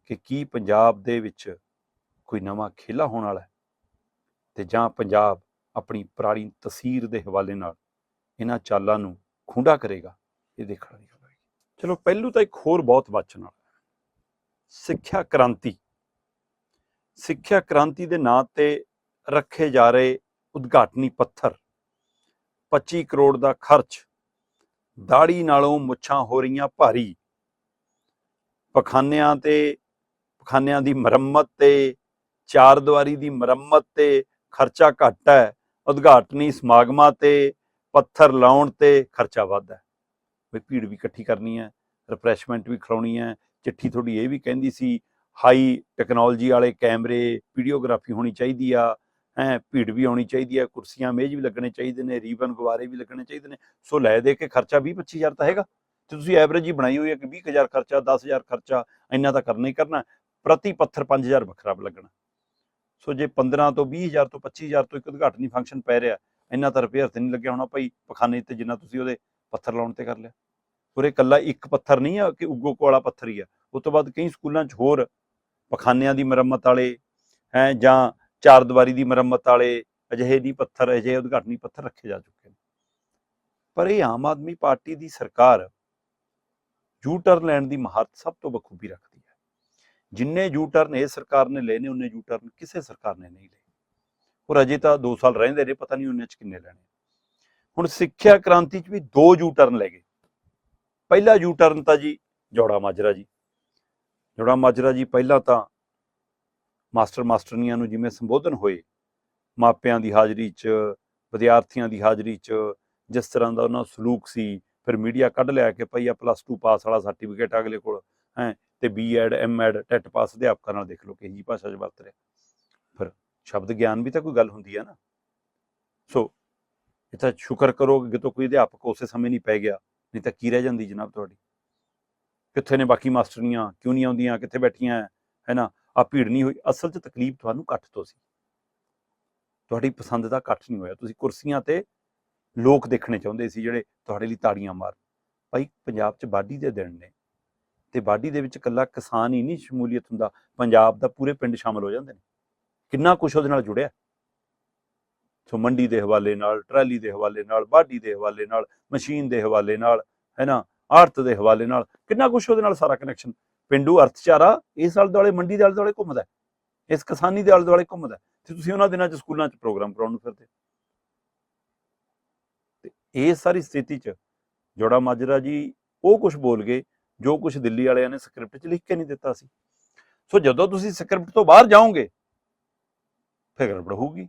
ਕਿ ਕੀ ਪੰਜਾਬ ਦੇ ਵਿੱਚ ਕੋਈ ਨਵਾਂ ਖੇਲਾ ਹੋਣ ਵਾਲਾ ਹੈ? ਤੇ ਜਾਂ ਪੰਜਾਬ ਆਪਣੀ ਪੁਰਾਣੀ ਤਸਵੀਰ ਦੇ ਹਵਾਲੇ ਨਾਲ ਇਹਨਾਂ ਚਾਲਾਂ ਨੂੰ ਖੁੰਡਾ ਕਰੇਗਾ? ਇਹ ਦੇਖਣ ਦੀ ਗੱਲ ਹੈ। ਚਲੋ, ਪਹਿਲੂ ਤਾਂ ਇੱਕ ਹੋਰ ਬਹੁਤ ਵਾਚਣ ਵਾਲਾ ਸਿੱਖਿਆ ਕ੍ਰਾਂਤੀ। ਸਿੱਖਿਆ ਕ੍ਰਾਂਤੀ ਦੇ ਨਾਂ ਤੇ ਰੱਖੇ ਜਾ ਰਹੇ ਉਦਘਾਟਨੀ ਪੱਥਰ 25 ਕਰੋੜ ਦਾ ਖਰਚ, ਦਾੜੀ ਨਾਲੋਂ ਮੁੱਛਾਂ ਹੋ ਰਹੀਆਂ ਭਾਰੀ ਪਖਾਨਿਆਂ ਤੇ, ਪਖਾਨਿਆਂ ਦੀ ਮੁਰੰਮਤ ਤੇ, ਚਾਰ ਦੀਵਾਰੀ ਦੀ ਮੁਰੰਮਤ ਤੇ ਖਰਚਾ ਘੱਟ ਹੈ। ਉਦਘਾਟਨੀ ਸਮਾਗਮਾਂ ਤੇ, ਪੱਥਰ ਲਾਉਣ ਤੇ ਖਰਚਾ ਵੱਧ ਹੈ। ਵੀ ਭੀੜ ਵੀ ਇਕੱਠੀ ਕਰਨੀ ਹੈ ਰਿਫਰੈਸ਼ਮੈਂਟ ਵੀ ਖਿਲਾਉਣੀ ਹੈ। ਚਿੱਠੀ ਤੁਹਾਡੀ ਇਹ ਵੀ ਕਹਿੰਦੀ ਸੀ, ਹਾਈ ਟੈਕਨੋਲੋਜੀ ਵਾਲੇ ਕੈਮਰੇ, ਵੀਡੀਓਗ੍ਰਾਫੀ ਹੋਣੀ ਚਾਹੀਦੀ ਆ, ਹੈ, ਭੀੜ ਵੀ ਆਉਣੀ ਚਾਹੀਦੀ ਹੈ, ਕੁਰਸੀਆਂ, ਮੇਜ਼ ਵੀ ਲੱਗਣੇ ਚਾਹੀਦੇ ਨੇ, ਰੀਬਨ ਗੁਬਾਰੇ ਵੀ ਲੱਗਣੇ ਚਾਹੀਦੇ ਨੇ। ਸੋ ਲੈ ਦੇ ਕੇ ਖਰਚਾ 20 25000 ਤਾਂ ਹੈਗਾ। ਤੇ ਤੁਸੀਂ ਐਵਰੇਜ ਹੀ ਬਣਾਈ ਹੋਈ ਹੈ ਕਿ 20000 ਖਰਚਾ 10000 ਖਰਚਾ, ਇੰਨਾ ਤਾਂ ਕਰਨਾ ਹੀ ਕਰਨਾ। ਪ੍ਰਤੀ ਪੱਥਰ 5000 ਵੱਖਰਾ ਲੱਗਣਾ। ਸੋ ਜੇ 15 ਤੋਂ 20000 ਤੋਂ 25000 ਤੋਂ ਇੱਕ ਉਦਘਾਟਨੀ ਫੰਕਸ਼ਨ ਪੈ ਰਿਹਾ, ਇੰਨਾ ਤਾਂ ਰਿਪੇਅਰ ਤੇ ਨਹੀਂ ਲੱਗਿਆ ਹੋਣਾ ਭਾਈ, ਪਖਾਨੇ ਤੇ ਜਿੰਨਾ ਤੁਸੀਂ ਉਹਦੇ ਪੱਥਰ ਲਾਉਣ ਤੇ ਕਰ ਲਿਆ। ਉਰੇ ਇਕੱਲਾ ਇੱਕ ਪੱਥਰ ਨਹੀਂ ਆ ਕਿ ਉਗੋ ਕੋਲਾ ਪੱਥਰ ਹੀ ਆ। ਉਸ ਤੋਂ ਬਾਅਦ ਕਈ ਸਕੂਲਾਂ 'ਚ ਹੋਰ ਪਖਾਨਿਆਂ ਦੀ ਮੁਰੰਮਤ ਵਾਲੇ ਹੈ ਜਾਂ ਚਾਰ ਦੀਵਾਰੀ ਦੀ ਮੁਰੰਮਤ ਵਾਲੇ ਅਜਿਹੇ ਨਹੀਂ ਪੱਥਰ, ਅਜਿਹੇ ਉਦਘਾਟਨੀ ਪੱਥਰ ਰੱਖੇ ਜਾ ਚੁੱਕੇ ਨੇ। ਪਰ ਇਹ ਆਮ ਆਦਮੀ ਪਾਰਟੀ ਦੀ ਸਰਕਾਰ ਯੂ ਟਰਨ ਲੈਣ ਦੀ ਮਹਾਰਤ ਸਭ ਤੋਂ ਬਖੂਬੀ ਰੱਖਦੀ ਹੈ। ਜਿੰਨੇ ਯੂ ਟਰਨ ਇਹ ਸਰਕਾਰ ਨੇ ਲਏ ਨੇ, ਉਹਨੇ ਯੂ ਟਰਨ ਕਿਸੇ ਸਰਕਾਰ ਨੇ ਨਹੀਂ ਲਏ। ਔਰ ਅਜੇ ਤਾਂ 2 ਸਾਲ ਰਹਿੰਦੇ ਨੇ, ਪਤਾ ਨਹੀਂ ਉਹਨੇ ਚ ਕਿੰਨੇ ਲੈਣੇ। ਹੁਣ ਸਿੱਖਿਆ ਕ੍ਰਾਂਤੀ ਚ ਵੀ ਦੋ ਯੂ ਟਰਨ ਲੈ ਗਏ। ਪਹਿਲਾ ਯੂ ਟਰਨ ਤਾਂ ਜੀ ਜੋੜਾ ਮਾਜਰਾ ਜੀ। ਜੋੜਾ ਮਾਜਰਾ ਜੀ ਪਹਿਲਾਂ ਤਾਂ ਮਾਸਟਰ ਮਾਸਟਰਨੀਆਂ ਨੂੰ ਜਿਵੇਂ ਸੰਬੋਧਨ ਹੋਏ, ਮਾਪਿਆਂ ਦੀ ਹਾਜ਼ਰੀ 'ਚ, ਵਿਦਿਆਰਥੀਆਂ ਦੀ ਹਾਜ਼ਰੀ 'ਚ, ਜਿਸ ਤਰ੍ਹਾਂ ਦਾ ਉਹਨਾਂ ਸਲੂਕ ਸੀ ਫਿਰ ਮੀਡੀਆ ਕੱਢ ਲਿਆ ਕਿ ਭਈ ਆ ਪਲੱਸ 2 ਪਾਸ ਵਾਲਾ ਸਰਟੀਫਿਕੇਟ ਅਗਲੇ ਕੋਲ, ਹੈ, ਤੇ ਬੀਐਡ ਐਮਐਡ ਟੈਟ ਪਾਸ ਅਧਿਆਪਕਾਂ ਨਾਲ ਦੇਖ ਲਓ ਕਿ ਜੀ ਭਾਸ਼ਾ 'ਚ ਵਰਤ ਰਿਹਾ। ਫਿਰ ਸ਼ਬਦ ਗਿਆਨ ਵੀ ਤਾਂ ਕੋਈ ਗੱਲ ਹੁੰਦੀ ਹੈ ਨਾ। ਸੋ ਇਹ ਤਾਂ ਸ਼ੁਕਰ ਕਰੋ ਕਿ ਤੋਂ ਕੋਈ ਅਧਿਆਪਕ ਉਸੇ ਸਮੇਂ ਨਹੀਂ ਪੈ ਗਿਆ, ਨਹੀਂ ਤਾਂ ਕੀ ਰਹਿ ਜਾਂਦੀ ਜਨਾਬ ਤੁਹਾਡੀ? ਕਿੱਥੇ ਨੇ ਬਾਕੀ ਮਾਸਟਰਨੀਆਂ ਕਿਉਂ ਨਹੀਂ ਆਉਂਦੀਆਂ, ਕਿੱਥੇ ਬੈਠੀਆਂ ਹੈ ਨਾ ਆ ਭੀੜ ਨਹੀਂ ਹੋਈ, ਅਸਲ 'ਚ ਤਕਲੀਫ ਤੁਹਾਨੂੰ ਘੱਟ ਤੋਂ ਸੀ। ਤੁਹਾਡੀ ਪਸੰਦ ਦਾ ਇਕੱਠ ਨਹੀਂ ਹੋਇਆ, ਤੁਸੀਂ ਕੁਰਸੀਆਂ ਤੇ ਲੋਕ ਦੇਖਣੇ ਚਾਹੁੰਦੇ ਸੀ ਜਿਹੜੇ ਤੁਹਾਡੇ ਲਈ ਤਾੜੀਆਂ ਮਾਰ ਭਾਈ ਪੰਜਾਬ 'ਚ ਬਾਡੀ ਦੇ ਦਿਨ ਨੇ ਤੇ ਬਾਡੀ ਦੇ ਵਿੱਚ ਇਕੱਲਾ ਕਿਸਾਨ ਹੀ ਨਹੀਂ ਸ਼ਮੂਲੀਅਤ ਹੁੰਦਾ ਪੰਜਾਬ ਦਾ ਪੂਰੇ ਪਿੰਡ ਸ਼ਾਮਲ ਹੋ ਜਾਂਦੇ ਨੇ। ਕਿੰਨਾ ਕੁਛ ਉਹਦੇ ਨਾਲ ਜੁੜਿਆ। ਸੋ ਮੰਡੀ ਦੇ ਹਵਾਲੇ ਨਾਲ ਟਰਾਲੀ ਦੇ ਹਵਾਲੇ ਨਾਲ ਬਾਡੀ ਦੇ ਹਵਾਲੇ ਨਾਲ ਮਸ਼ੀਨ ਦੇ ਹਵਾਲੇ ਨਾਲ ਹੈ ਨਾ ਆੜਤ ਦੇ ਹਵਾਲੇ ਨਾਲ ਕਿੰਨਾ ਕੁਛ ਉਹਦੇ ਨਾਲ ਸਾਰਾ ਕਨੈਕਸ਼ਨ ਪਿੰਡੂ ਅਰਥਚਾਰਾ ਇਸ ਆਲੇ ਦੁਆਲੇ ਮੰਡੀ ਦੇ ਆਲੇ ਦੁਆਲੇ ਘੁੰਮਦਾ ਇਸ ਕਿਸਾਨੀ ਦੇ ਆਲੇ ਦੁਆਲੇ ਘੁੰਮਦਾ ਹੈ, ਤੇ ਤੁਸੀਂ ਉਹਨਾਂ ਦਿਨਾਂ 'ਚ ਸਕੂਲਾਂ 'ਚ ਪ੍ਰੋਗਰਾਮ ਕਰਾਉਣ ਨੂੰ ਫਿਰਦੇ ਤੇ ਇਹ ਸਾਰੀ ਸਥਿਤੀ 'ਚ ਜੋੜਾ ਮਾਜਰਾ ਜੀ ਉਹ ਕੁਝ ਬੋਲ ਗਏ ਜੋ ਕੁਝ ਦਿੱਲੀ ਵਾਲਿਆਂ ਨੇ ਸਕ੍ਰਿਪਟ 'ਚ ਲਿਖ ਕੇ ਨਹੀਂ ਦਿੱਤਾ ਸੀ। ਸੋ ਜਦੋਂ ਤੁਸੀਂ ਸਕ੍ਰਿਪਟ ਤੋਂ ਬਾਹਰ ਜਾਓਗੇ ਫਿਰ ਗੜਬੜ ਹੋਊਗੀ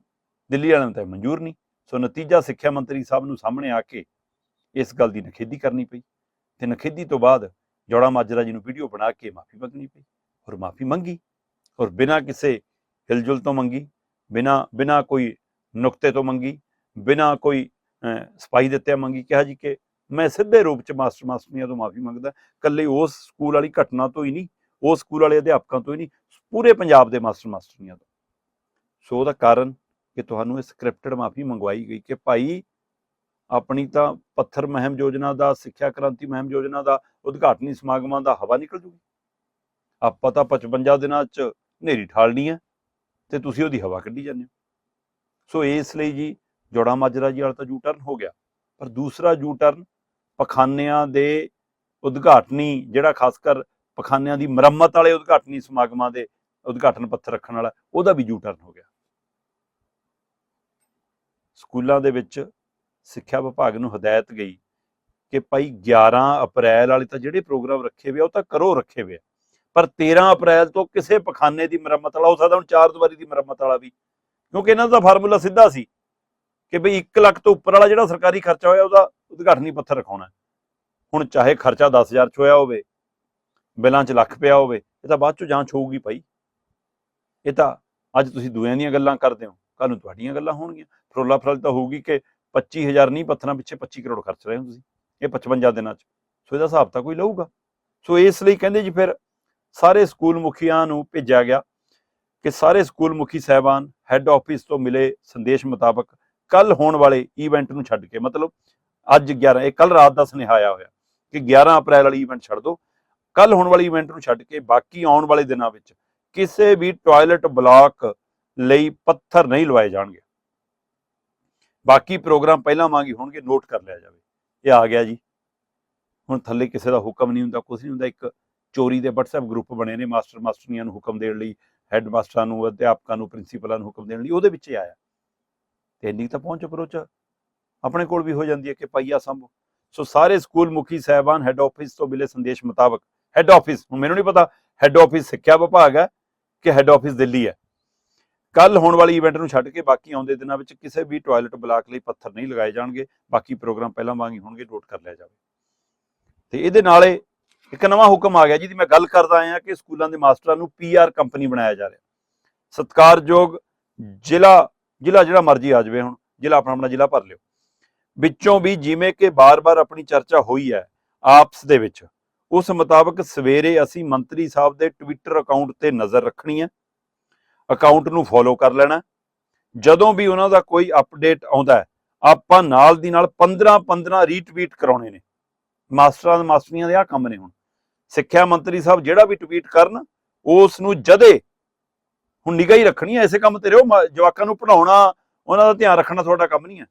ਦਿੱਲੀ ਵਾਲਿਆਂ ਨੂੰ ਤਾਂ ਇਹ ਮਨਜ਼ੂਰ ਨਹੀਂ। ਸੋ ਨਤੀਜਾ ਸਿੱਖਿਆ ਮੰਤਰੀ ਸਾਹਿਬ ਨੂੰ ਸਾਹਮਣੇ ਆ ਕੇ ਇਸ ਗੱਲ ਦੀ ਨਖੇਦੀ ਕਰਨੀ ਪਈ ਤੇ ਨਖੇਦੀ ਤੋਂ ਬਾਅਦ ਜੋੜਾ ਮਾਜਰਾ ਜੀ ਨੂੰ ਵੀਡੀਓ ਬਣਾ ਕੇ ਮਾਫੀ ਮੰਗਣੀ ਪਈ ਔਰ ਮਾਫੀ ਮੰਗੀ ਔਰ ਬਿਨਾਂ ਕਿਸੇ ਹਿਲਜੁਲ ਤੋਂ ਮੰਗੀ, ਬਿਨਾਂ ਬਿਨਾਂ ਕੋਈ ਨੁਕਤੇ ਤੋਂ ਮੰਗੀ, ਬਿਨਾਂ ਕੋਈ ਅਹ, ਸਪਾਈ ਦਿੱਤਿਆਂ ਮੰਗੀ ਕਿਹਾ ਜੀ ਕਿ ਮੈਂ ਸਿੱਧੇ ਰੂਪ ਚ ਮਾਸਟਰ ਮਾਸਟਰੀਆਂ ਤੋਂ ਮਾਫੀ ਮੰਗਦਾ ਕੱਲੇ ਉਸ ਸਕੂਲ ਵਾਲੀ ਘਟਨਾ ਤੋਂ ਹੀ ਨਹੀਂ ਉਸ ਸਕੂਲ ਵਾਲੇ ਅਧਿਆਪਕਾਂ ਤੋਂ ਹੀ ਨਹੀਂ ਪੂਰੇ ਪੰਜਾਬ ਦੇ ਮਾਸਟਰ ਮਾਸਟਰੀਆਂ ਤੋਂ। ਸੋ ਉਹਦਾ ਕਾਰਨ ਕਿ ਤੁਹਾਨੂੰ ਇਹ ਸਕ੍ਰਿਪਟਡ ਮਾਫੀ ਮੰਗਵਾਈ ਗਈ ਕਿ ਭਾਈ ਆਪਣੀ ਤਾਂ ਪੱਥਰ ਮਹਿਮ ਯੋਜਨਾ ਦਾ ਸਿੱਖਿਆ ਕ੍ਰਾਂਤੀ ਮਹਿਮ ਯੋਜਨਾ ਦਾ ਉਦਘਾਟਨੀ ਸਮਾਗਮਾਂ ਦਾ ਹਵਾ ਨਿਕਲ ਜੂਗੀ। ਆਪਾਂ ਤਾਂ 55 ਦਿਨਾਂ ਚ ਹਨੇਰੀ ਠਾਲਣੀ ਹੈ ਤੇ ਤੁਸੀਂ ਉਹਦੀ ਹਵਾ ਕੱਢੀ ਜਾਂਦੇ ਹੋ। ਸੋ ਇਸ ਲਈ ਜੀ ਜੋੜਾ ਮਾਜਰਾ ਜੀ ਵਾਲਾ ਤਾਂ ਯੂ ਟਰਨ ਹੋ ਗਿਆ। ਪਰ ਦੂਸਰਾ ਯੂ ਟਰਨ ਪਖਾਨਿਆਂ ਦੇ ਉਦਘਾਟਨੀ, ਜਿਹੜਾ ਖਾਸ ਕਰ ਪਖਾਨਿਆਂ ਦੀ ਮੁਰੰਮਤ ਵਾਲੇ ਉਦਘਾਟਨੀ ਸਮਾਗਮਾਂ ਦੇ ਉਦਘਾਟਨ ਪੱਥਰ ਰੱਖਣ ਵਾਲਾ, ਉਹਦਾ ਵੀ ਯੂ ਟਰਨ ਹੋ ਗਿਆ। ਸਕੂਲਾਂ ਦੇ ਵਿੱਚ ਸਿੱਖਿਆ ਵਿਭਾਗ ਨੂੰ ਹਦਾਇਤ ਗਈ ਕਿ ਭਾਈ 11 ਅਪ੍ਰੈਲ ਵਾਲੇ ਤਾਂ ਜਿਹੜੇ ਪ੍ਰੋਗਰਾਮ ਰੱਖੇ ਹੋਏ ਆ, ਉਹ ਤਾਂ ਕਰੋ ਰੱਖੇ ਹੋਏ ਆ। ਪਰ 13 ਅਪ੍ਰੈਲ ਤੋਂ ਕਿਸੇ ਪਖਾਨੇ ਦੀ ਮੁਰੰਮਤ ਵਾਲਾ, ਹੋ ਸਕਦਾ ਹੁਣ ਚਾਰ ਦੀਵਾਰੀ ਦੀ ਮੁਰੰਮਤ ਵਾਲਾ ਵੀ, ਕਿਉਂਕਿ ਇਹਨਾਂ ਦਾ ਫਾਰਮੂਲਾ ਸਿੱਧਾ ਸੀ। ਕਿ ਬਈ 1 ਲੱਖ ਤੋਂ ਉੱਪਰ ਵਾਲਾ ਜਿਹੜਾ ਸਰਕਾਰੀ ਖਰਚਾ ਹੋਇਆ ਉਹਦਾ ਉਦਘਾਟਨੀ ਪੱਥਰ ਰਖਾਉਣਾ ਹੁਣ ਚਾਹੇ ਖਰਚਾ 10000 ਚ ਹੋਇਆ ਹੋਵੇ, ਬਿਲਾਂ 'ਚ ਲੱਖ ਪਿਆ ਹੋਵੇ, ਇਹ ਤਾਂ ਬਾਅਦ 'ਚੋਂ ਜਾਂਚ ਹੋਊਗੀ ਭਾਈ। ਇਹ ਤਾਂ ਅੱਜ ਤੁਸੀਂ ਦੂਆਂ ਦੀਆਂ ਗੱਲਾਂ ਕਰਦੇ ਹੋ ਕੱਲ ਨੂੰ ਤੁਹਾਡੀਆਂ ਗੱਲਾਂ ਹੋਣਗੀਆਂ। ਫਰੋਲਾ ਫਰਲ ਤਾਂ ਹੋਊਗੀ ਕਿ 25000 ਨਹੀਂ, ਪੱਥਰਾਂ ਪਿੱਛੇ 25 ਕਰੋੜ ਖਰਚ ਰਹੇ ਹੋ ਤੁਸੀਂ, ਇਹ 55 ਦਿਨਾਂ 'ਚ। ਸੋ ਇਹਦਾ ਹਿਸਾਬ ਤਾਂ ਕੋਈ ਲਊਗਾ। ਸੋ ਇਸ ਲਈ ਕਹਿੰਦੇ ਜੀ ਫਿਰ ਸਾਰੇ ਸਕੂਲ ਮੁਖੀਆਂ ਨੂੰ ਭੇਜਿਆ ਗਿਆ ਕਿ ਸਾਰੇ ਸਕੂਲ ਮੁਖੀ ਸਹਿਬਾਨ ਹੈੱਡ ਆਫਿਸ ਤੋਂ ਮਿਲੇ ਸੰਦੇਸ਼ ਮੁਤਾਬਕ ਕੱਲ ਹੋਣ ਵਾਲੇ ਈਵੈਂਟ ਨੂੰ ਛੱਡ ਕੇ, ਮਤਲਬ ਅੱਜ 11 ਇਹ ਕੱਲ ਰਾਤ ਦਾ ਸੁਨੇਹਾ ਆਇਆ ਹੋਇਆ ਕਿ 11 ਅਪ੍ਰੈਲ ਵਾਲੀ ਇਵੈਂਟ ਛੱਡ ਦਿਓ। ਕੱਲ ਹੋਣ ਵਾਲੀ ਇਵੈਂਟ ਨੂੰ ਛੱਡ ਕੇ ਬਾਕੀ ਆਉਣ ਵਾਲੇ ਦਿਨਾਂ ਵਿੱਚ ਕਿਸੇ ਵੀ ਟਾਇਲਟ ਬਲਾਕ ਲਈ ਪੱਥਰ ਨਹੀਂ ਲਵਾਏ ਜਾਣਗੇ। ਬਾਕੀ ਪ੍ਰੋਗਰਾਮ ਪਹਿਲਾਂ ਵਾਂਗੀ ਹੋਣਗੇ ਨੋਟ ਕਰ ਲਿਆ ਜਾਵੇ। ਇਹ ਆ ਗਿਆ ਜੀ। ਹੁਣ ਥੱਲੇ ਕਿਸੇ ਦਾ ਹੁਕਮ ਨਹੀਂ ਹੁੰਦਾ ਕੁਝ ਨਹੀਂ ਹੁੰਦਾ। ਇੱਕ ਚੋਰੀ ਦੇ WhatsApp ਗਰੁੱਪ ਬਣੇ ਨੇ ਮਾਸਟਰ ਮਾਸਟਰੀਆਂ ਨੂੰ ਹੁਕਮ ਦੇਣ ਲਈ ਹੈੱਡ ਮਾਸਟਰਾਂ ਨੂੰ, ਅਧਿਆਪਕਾਂ ਨੂੰ ਪ੍ਰਿੰਸੀਪਲਾਂ ਨੂੰ ਹੁਕਮ ਦੇਣ ਲਈ, ਉਹਦੇ ਵਿੱਚ ਹੀ ਆਇਆ। ਤੇ ਇੰਨੀ ਤਾਂ ਪਹੁੰਚ ਅਪਰੋਚ ਆਪਣੇ ਕੋਲ ਵੀ ਹੋ ਜਾਂਦੀ ਹੈ ਕਿ ਪਈਆ ਸੰਭੋ। ਸੋ ਸਾਰੇ ਸਕੂਲ ਮੁਖੀ ਸਹਿਬਾਨ ਹੈੱਡ ਆਫਿਸ ਤੋਂ ਮਿਲੇ ਸੰਦੇਸ਼ ਮੁਤਾਬਕ। ਹੈੱਡ ਆਫਿਸ ਹੁਣ ਮੈਨੂੰ ਨਹੀਂ ਪਤਾ ਹੈੱਡ ਆਫਿਸ ਸਿੱਖਿਆ ਵਿਭਾਗ ਹੈ ਕਿ ਹੈੱਡ ਆਫਿਸ ਦਿੱਲੀ ਹੈ। ਕੱਲ ਹੋਣ ਵਾਲੀ ਇਵੈਂਟ ਨੂੰ ਛੱਡ ਕੇ ਬਾਕੀ ਆਉਂਦੇ ਦਿਨਾਂ ਵਿੱਚ ਕਿਸੇ ਵੀ ਟਾਇਲਟ ਬਲਾਕ ਲਈ ਪੱਥਰ ਨਹੀਂ ਲਗਾਏ ਜਾਣਗੇ। ਬਾਕੀ ਪ੍ਰੋਗਰਾਮ ਪਹਿਲਾਂ ਵਾਂਗ ਹੀ ਹੋਣਗੇ ਨੋਟ ਕਰ ਲਿਆ ਜਾਵੇ। ਤੇ ਇਹਦੇ ਨਾਲੇ ਇੱਕ ਨਵਾਂ ਹੁਕਮ ਆ ਗਿਆ ਜਿਹਦੀ ਮੈਂ ਗੱਲ ਕਰਦਾ ਆਇਆ ਕਿ ਸਕੂਲਾਂ ਦੇ ਮਾਸਟਰਾਂ ਨੂੰ ਪੀਆਰ ਕੰਪਨੀ ਬਣਾਇਆ ਜਾ ਰਿਹਾ। ਸਤਕਾਰਯੋਗ ਜ਼ਿਲ੍ਹਾ ਜ਼ਿਲ੍ਹਾ ਜਿਹੜਾ ਮਰਜ਼ੀ ਆ ਜਾਵੇ ਹੁਣ, ਜ਼ਿਲ੍ਹਾ ਆਪਣਾ ਆਪਣਾ ਜ਼ਿਲ੍ਹਾ ਭਰ ਲਿਓ। ਵਿੱਚੋਂ ਵੀ ਜਿਵੇਂ ਕਿ ਬਾਰ-ਬਾਰ ਆਪਣੀ ਚਰਚਾ ਹੋਈ ਹੈ ਆਪਸ ਦੇ ਵਿੱਚ, ਉਸ ਮੁਤਾਬਕ ਸਵੇਰੇ ਅਸੀਂ ਮੰਤਰੀ ਸਾਹਿਬ ਦੇ ਟਵਿੱਟਰ ਅਕਾਊਂਟ ਤੇ ਨਜ਼ਰ ਰੱਖਣੀ ਹੈ ਅਕਾਊਂਟ ਨੂੰ ਫੋਲੋ ਕਰ ਲੈਣਾ ਜਦੋਂ ਵੀ ਉਹਨਾਂ ਦਾ ਕੋਈ ਅਪਡੇਟ ਆਉਂਦਾ ਆਪਾਂ ਨਾਲ ਦੀ ਨਾਲ 15 15 ਰੀਟਵੀਟ ਕਰਾਉਣੇ ਨੇ। ਮਾਸਟਰਾਂ ਦੇ ਮਾਸਟਰੀਆਂ ਦੇ ਆ ਕੰਮ ਨੇ ਹੁਣ। ਸਿੱਖਿਆ ਮੰਤਰੀ ਸਾਹਿਬ ਜਿਹੜਾ ਵੀ ਟਵੀਟ ਕਰਨ, ਉਸ ਨੂੰ ਜਦੇ ਹੁਣ ਨਿਗਾਹ ਹੀ ਰੱਖਣੀ ਹੈ ਐਸੇ ਕੰਮ ਤੇ ਰਹੋ, ਮ- ਜਵਾਕਾਂ ਨੂੰ ਪੜਾਉਣਾ ਉਹਨਾਂ ਦਾ ਧਿਆਨ ਰੱਖਣਾ ਤੁਹਾਡਾ ਕੰਮ ਨਹੀਂ ਹੈ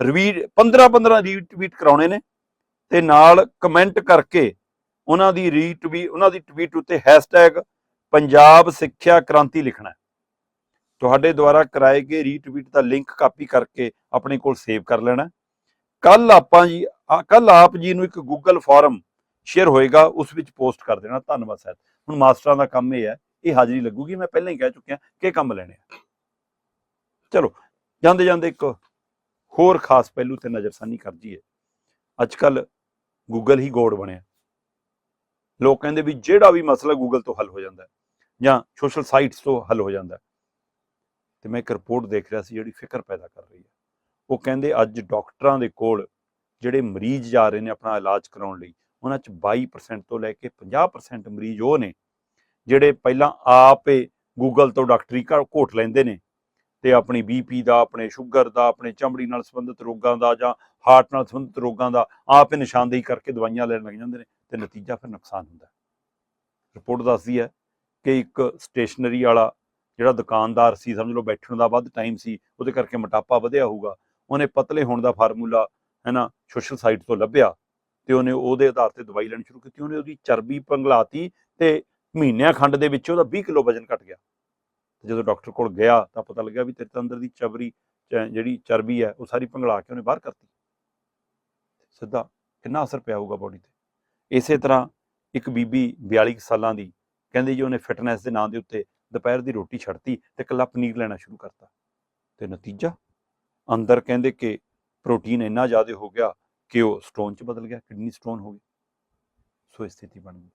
ਰਿਵੀਟ 15 15 ਰੀਟਵੀਟ ਕਰਾਉਣੇ ਨੇ ਤੇ ਨਾਲ ਕਮੈਂਟ ਕਰਕੇ ਉਹਨਾਂ ਦੀ ਰੀਟਵੀ ਉਹਨਾਂ ਦੀ ਟਵੀਟ ਉੱਤੇ ਹੈਸ਼ਟੈਗ ਪੰਜਾਬ ਸਿੱਖਿਆ ਕ੍ਰਾਂਤੀ ਲਿਖਣਾ ਤੁਹਾਡੇ ਦੁਆਰਾ ਕਰਾਏ ਗਏ ਰੀਟਵੀਟ ਦਾ ਲਿੰਕ ਕਾਪੀ ਕਰਕੇ ਆਪਣੇ ਕੋਲ ਸੇਵ ਕਰ ਲੈਣਾ ਕੱਲ ਆਪਾਂ ਜੀ ਕੱਲ ਆਪ ਜੀ ਨੂੰ ਇੱਕ ਗੂਗਲ ਫਾਰਮ ਸ਼ੇਅਰ ਹੋਏਗਾ, ਉਸ ਵਿੱਚ ਪੋਸਟ ਕਰ ਦੇਣਾ। ਧੰਨਵਾਦ ਸਾਹਿਬ। ਹੁਣ ਮਾਸਟਰਾਂ ਦਾ ਕੰਮ ਇਹ ਹੈ ਇਹ ਹਾਜ਼ਰੀ ਲੱਗੂਗੀ, ਮੈਂ ਪਹਿਲਾਂ ਹੀ ਕਹਿ ਚੁੱਕਿਆ ਕਿ ਕੰਮ ਲੈਣੇ ਆ। ਚਲੋ, ਜਾਂਦੇ ਜਾਂਦੇ ਇੱਕ ਹੋਰ ਖਾਸ ਪਹਿਲੂ ਤੇ ਨਜ਼ਰਸਾਨੀ ਕਰ ਜੀਏ ਅੱਜ ਕੱਲ ਗੂਗਲ ਹੀ ਗੋਡ ਬਣਿਆ। ਲੋਕ ਕਹਿੰਦੇ ਵੀ ਜਿਹੜਾ ਵੀ ਮਸਲਾ ਗੂਗਲ ਤੋਂ ਹੱਲ ਹੋ ਜਾਂਦਾ ਜਾਂ ਸੋਸ਼ਲ ਸਾਈਟਸ ਤੋਂ ਹੱਲ ਹੋ ਜਾਂਦਾ ਹੈ। ਤੇ ਮੈਂ ਇੱਕ ਰਿਪੋਰਟ ਦੇਖ ਰਿਹਾ ਸੀ ਜਿਹੜੀ ਫਿਕਰ ਪੈਦਾ ਕਰ ਰਹੀ ਹੈ। ਉਹ ਕਹਿੰਦੇ ਅੱਜ ਡਾਕਟਰਾਂ ਦੇ ਕੋਲ ਜਿਹੜੇ ਮਰੀਜ਼ ਜਾ ਰਹੇ ਨੇ ਆਪਣਾ ਇਲਾਜ ਕਰਾਉਣ ਲਈ, ਉਹਨਾਂ 'ਚ 22% ਤੋਂ ਲੈ ਕੇ 50% ਮਰੀਜ਼ ਉਹ ਨੇ ਜਿਹੜੇ ਪਹਿਲਾਂ ਆਪੇ ਗੂਗਲ ਤੋਂ ਡਾਕਟਰੀ ਘ- ਘੋਟ ਲੈਂਦੇ ਨੇ ਤੇ ਆਪਣੀ ਬੀਪੀ ਦਾ, ਆਪਣੇ ਸ਼ੂਗਰ ਦਾ, ਆਪਣੇ ਚਮੜੀ ਨਾਲ ਸੰਬੰਧਿਤ ਰੋਗਾਂ ਦਾ ਜਾਂ ਹਾਰਟ ਨਾਲ ਸੰਬੰਧਿਤ ਰੋਗਾਂ ਦਾ ਆਪੇ ਨਿਸ਼ਾਨਦੇਹੀ ਕਰਕੇ ਦਵਾਈਆਂ ਲੈਣ ਲੱਗ ਜਾਂਦੇ ਨੇ ਤੇ ਨਤੀਜਾ ਫਿਰ ਨੁਕਸਾਨ ਹੁੰਦਾ। ਰਿਪੋਰਟ ਦੱਸਦੀ ਹੈ ਕਿ ਇੱਕ ਸਟੇਸ਼ਨਰੀ ਵਾਲਾ ਜਿਹੜਾ ਦੁਕਾਨਦਾਰ ਸੀ, ਸਮਝ ਲਓ ਬੈਠਣ ਦਾ ਵੱਧ ਟਾਈਮ ਸੀ, ਉਹਦੇ ਕਰਕੇ ਮੋਟਾਪਾ ਵਧਿਆ ਹੋਊਗਾ। ਉਹਨੇ ਪਤਲੇ ਹੋਣ ਦਾ ਫਾਰਮੂਲਾ ਹੈ ਨਾ ਸੋਸ਼ਲ ਸਾਈਟ ਤੋਂ ਲੱਭਿਆ ਤੇ ਉਹਨੇ ਉਹਦੇ ਆਧਾਰ ਤੇ ਦਵਾਈ ਲੈਣੀ ਸ਼ੁਰੂ ਕੀਤੀ, ਉਹਨੇ ਉਹਦੀ ਚਰਬੀ ਪੰਗਲਾਤੀ ਤੇ ਮਹੀਨਿਆਂ ਖੰਡ ਦੇ ਵਿੱਚ ਉਹਦਾ 20 ਕਿਲੋ ਵਜ਼ਨ ਘਟ ਗਿਆ। ਤੇ ਜਦੋਂ ਡਾਕਟਰ ਕੋਲ ਗਿਆ ਤਾਂ ਪਤਾ ਲੱਗਿਆ ਵੀ ਤੇਰੇ ਤਾਂ ਅੰਦਰ ਦੀ ਚਬਰੀ ਚ- ਜਿਹੜੀ ਚਰਬੀ ਹੈ, ਉਹ ਸਾਰੀ ਪੰਗਲਾ ਕੇ ਉਹਨੇ ਬਾਹਰ ਕਰਤੀ। ਸਿੱਧਾ ਕਿੰਨਾ ਅਸਰ ਪਿਆ ਹੋਊਗਾ ਬੋਡੀ ਤੇ। ਇਸੇ ਤਰ੍ਹਾਂ ਇੱਕ ਬੀਬੀ 42 ਕੁ ਸਾਲਾਂ ਦੀ ਕਹਿੰਦੇ ਜੀ ਉਹਨੇ ਫਿਟਨੈਸ ਦੇ ਨਾਂ ਦੇ ਉੱਤੇ ਦੁਪਹਿਰ ਦੀ ਰੋਟੀ ਛੱਡਤੀ ਤੇ ਇਕੱਲਾ ਪਨੀਰ ਲੈਣਾ ਸ਼ੁਰੂ ਕਰਤਾ। ਤੇ ਨਤੀਜਾ? ਅੰਦਰ ਕਹਿੰਦੇ ਕਿ ਪ੍ਰੋਟੀਨ ਇੰਨਾ ਜ਼ਿਆਦਾ ਹੋ ਗਿਆ ਕਿ ਉਹ ਸਟੋਨ ਚ ਬਦਲ ਗਿਆ, ਕਿਡਨੀ ਸਟੋਨ ਹੋ ਗਈ। ਸੋ ਇਹ ਸਥਿਤੀ ਬਣ ਗਈ।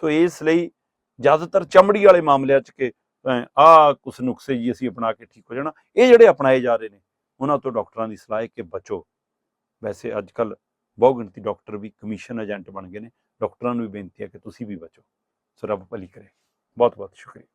ਸੋ ਇਸ ਲਈ ਜ਼ਿਆਦਾਤਰ ਚਮੜੀ ਵਾਲੇ ਮਾਮਲਿਆਂ ਚ ਕਿ ਆ ਕੁਝ ਨੁਕਸੇ ਜੀ ਅਸੀਂ ਅਪਣਾ ਕੇ ਠੀਕ ਹੋ ਜਾਣਾ। ਇਹ ਜਿਹੜੇ ਅਪਣਾਏ ਜਾ ਰਹੇ ਨੇ, ਉਹਨਾਂ ਤੋਂ ਡਾਕਟਰਾਂ ਦੀ ਸਲਾਹ ਹੈ ਕਿ ਬਚੋ। ਵੈਸੇ ਅੱਜ ਕੱਲ ਬਹੁ ਗਿਣਤੀ ਡਾਕਟਰ ਵੀ ਕਮਿਸ਼ਨ ਏਜੰਟ ਬਣ ਗਏ ਨੇ। ਡਾਕਟਰਾਂ ਨੂੰ ਵੀ ਬੇਨਤੀ ਹੈ ਕਿ ਤੁਸੀਂ ਵੀ ਬਚੋ। ਸੋ ਰੱਬ ਭਲੀ ਕਰੇ। ਬਹੁਤ ਬਹੁਤ ਸ਼ੁਕਰੀਆ।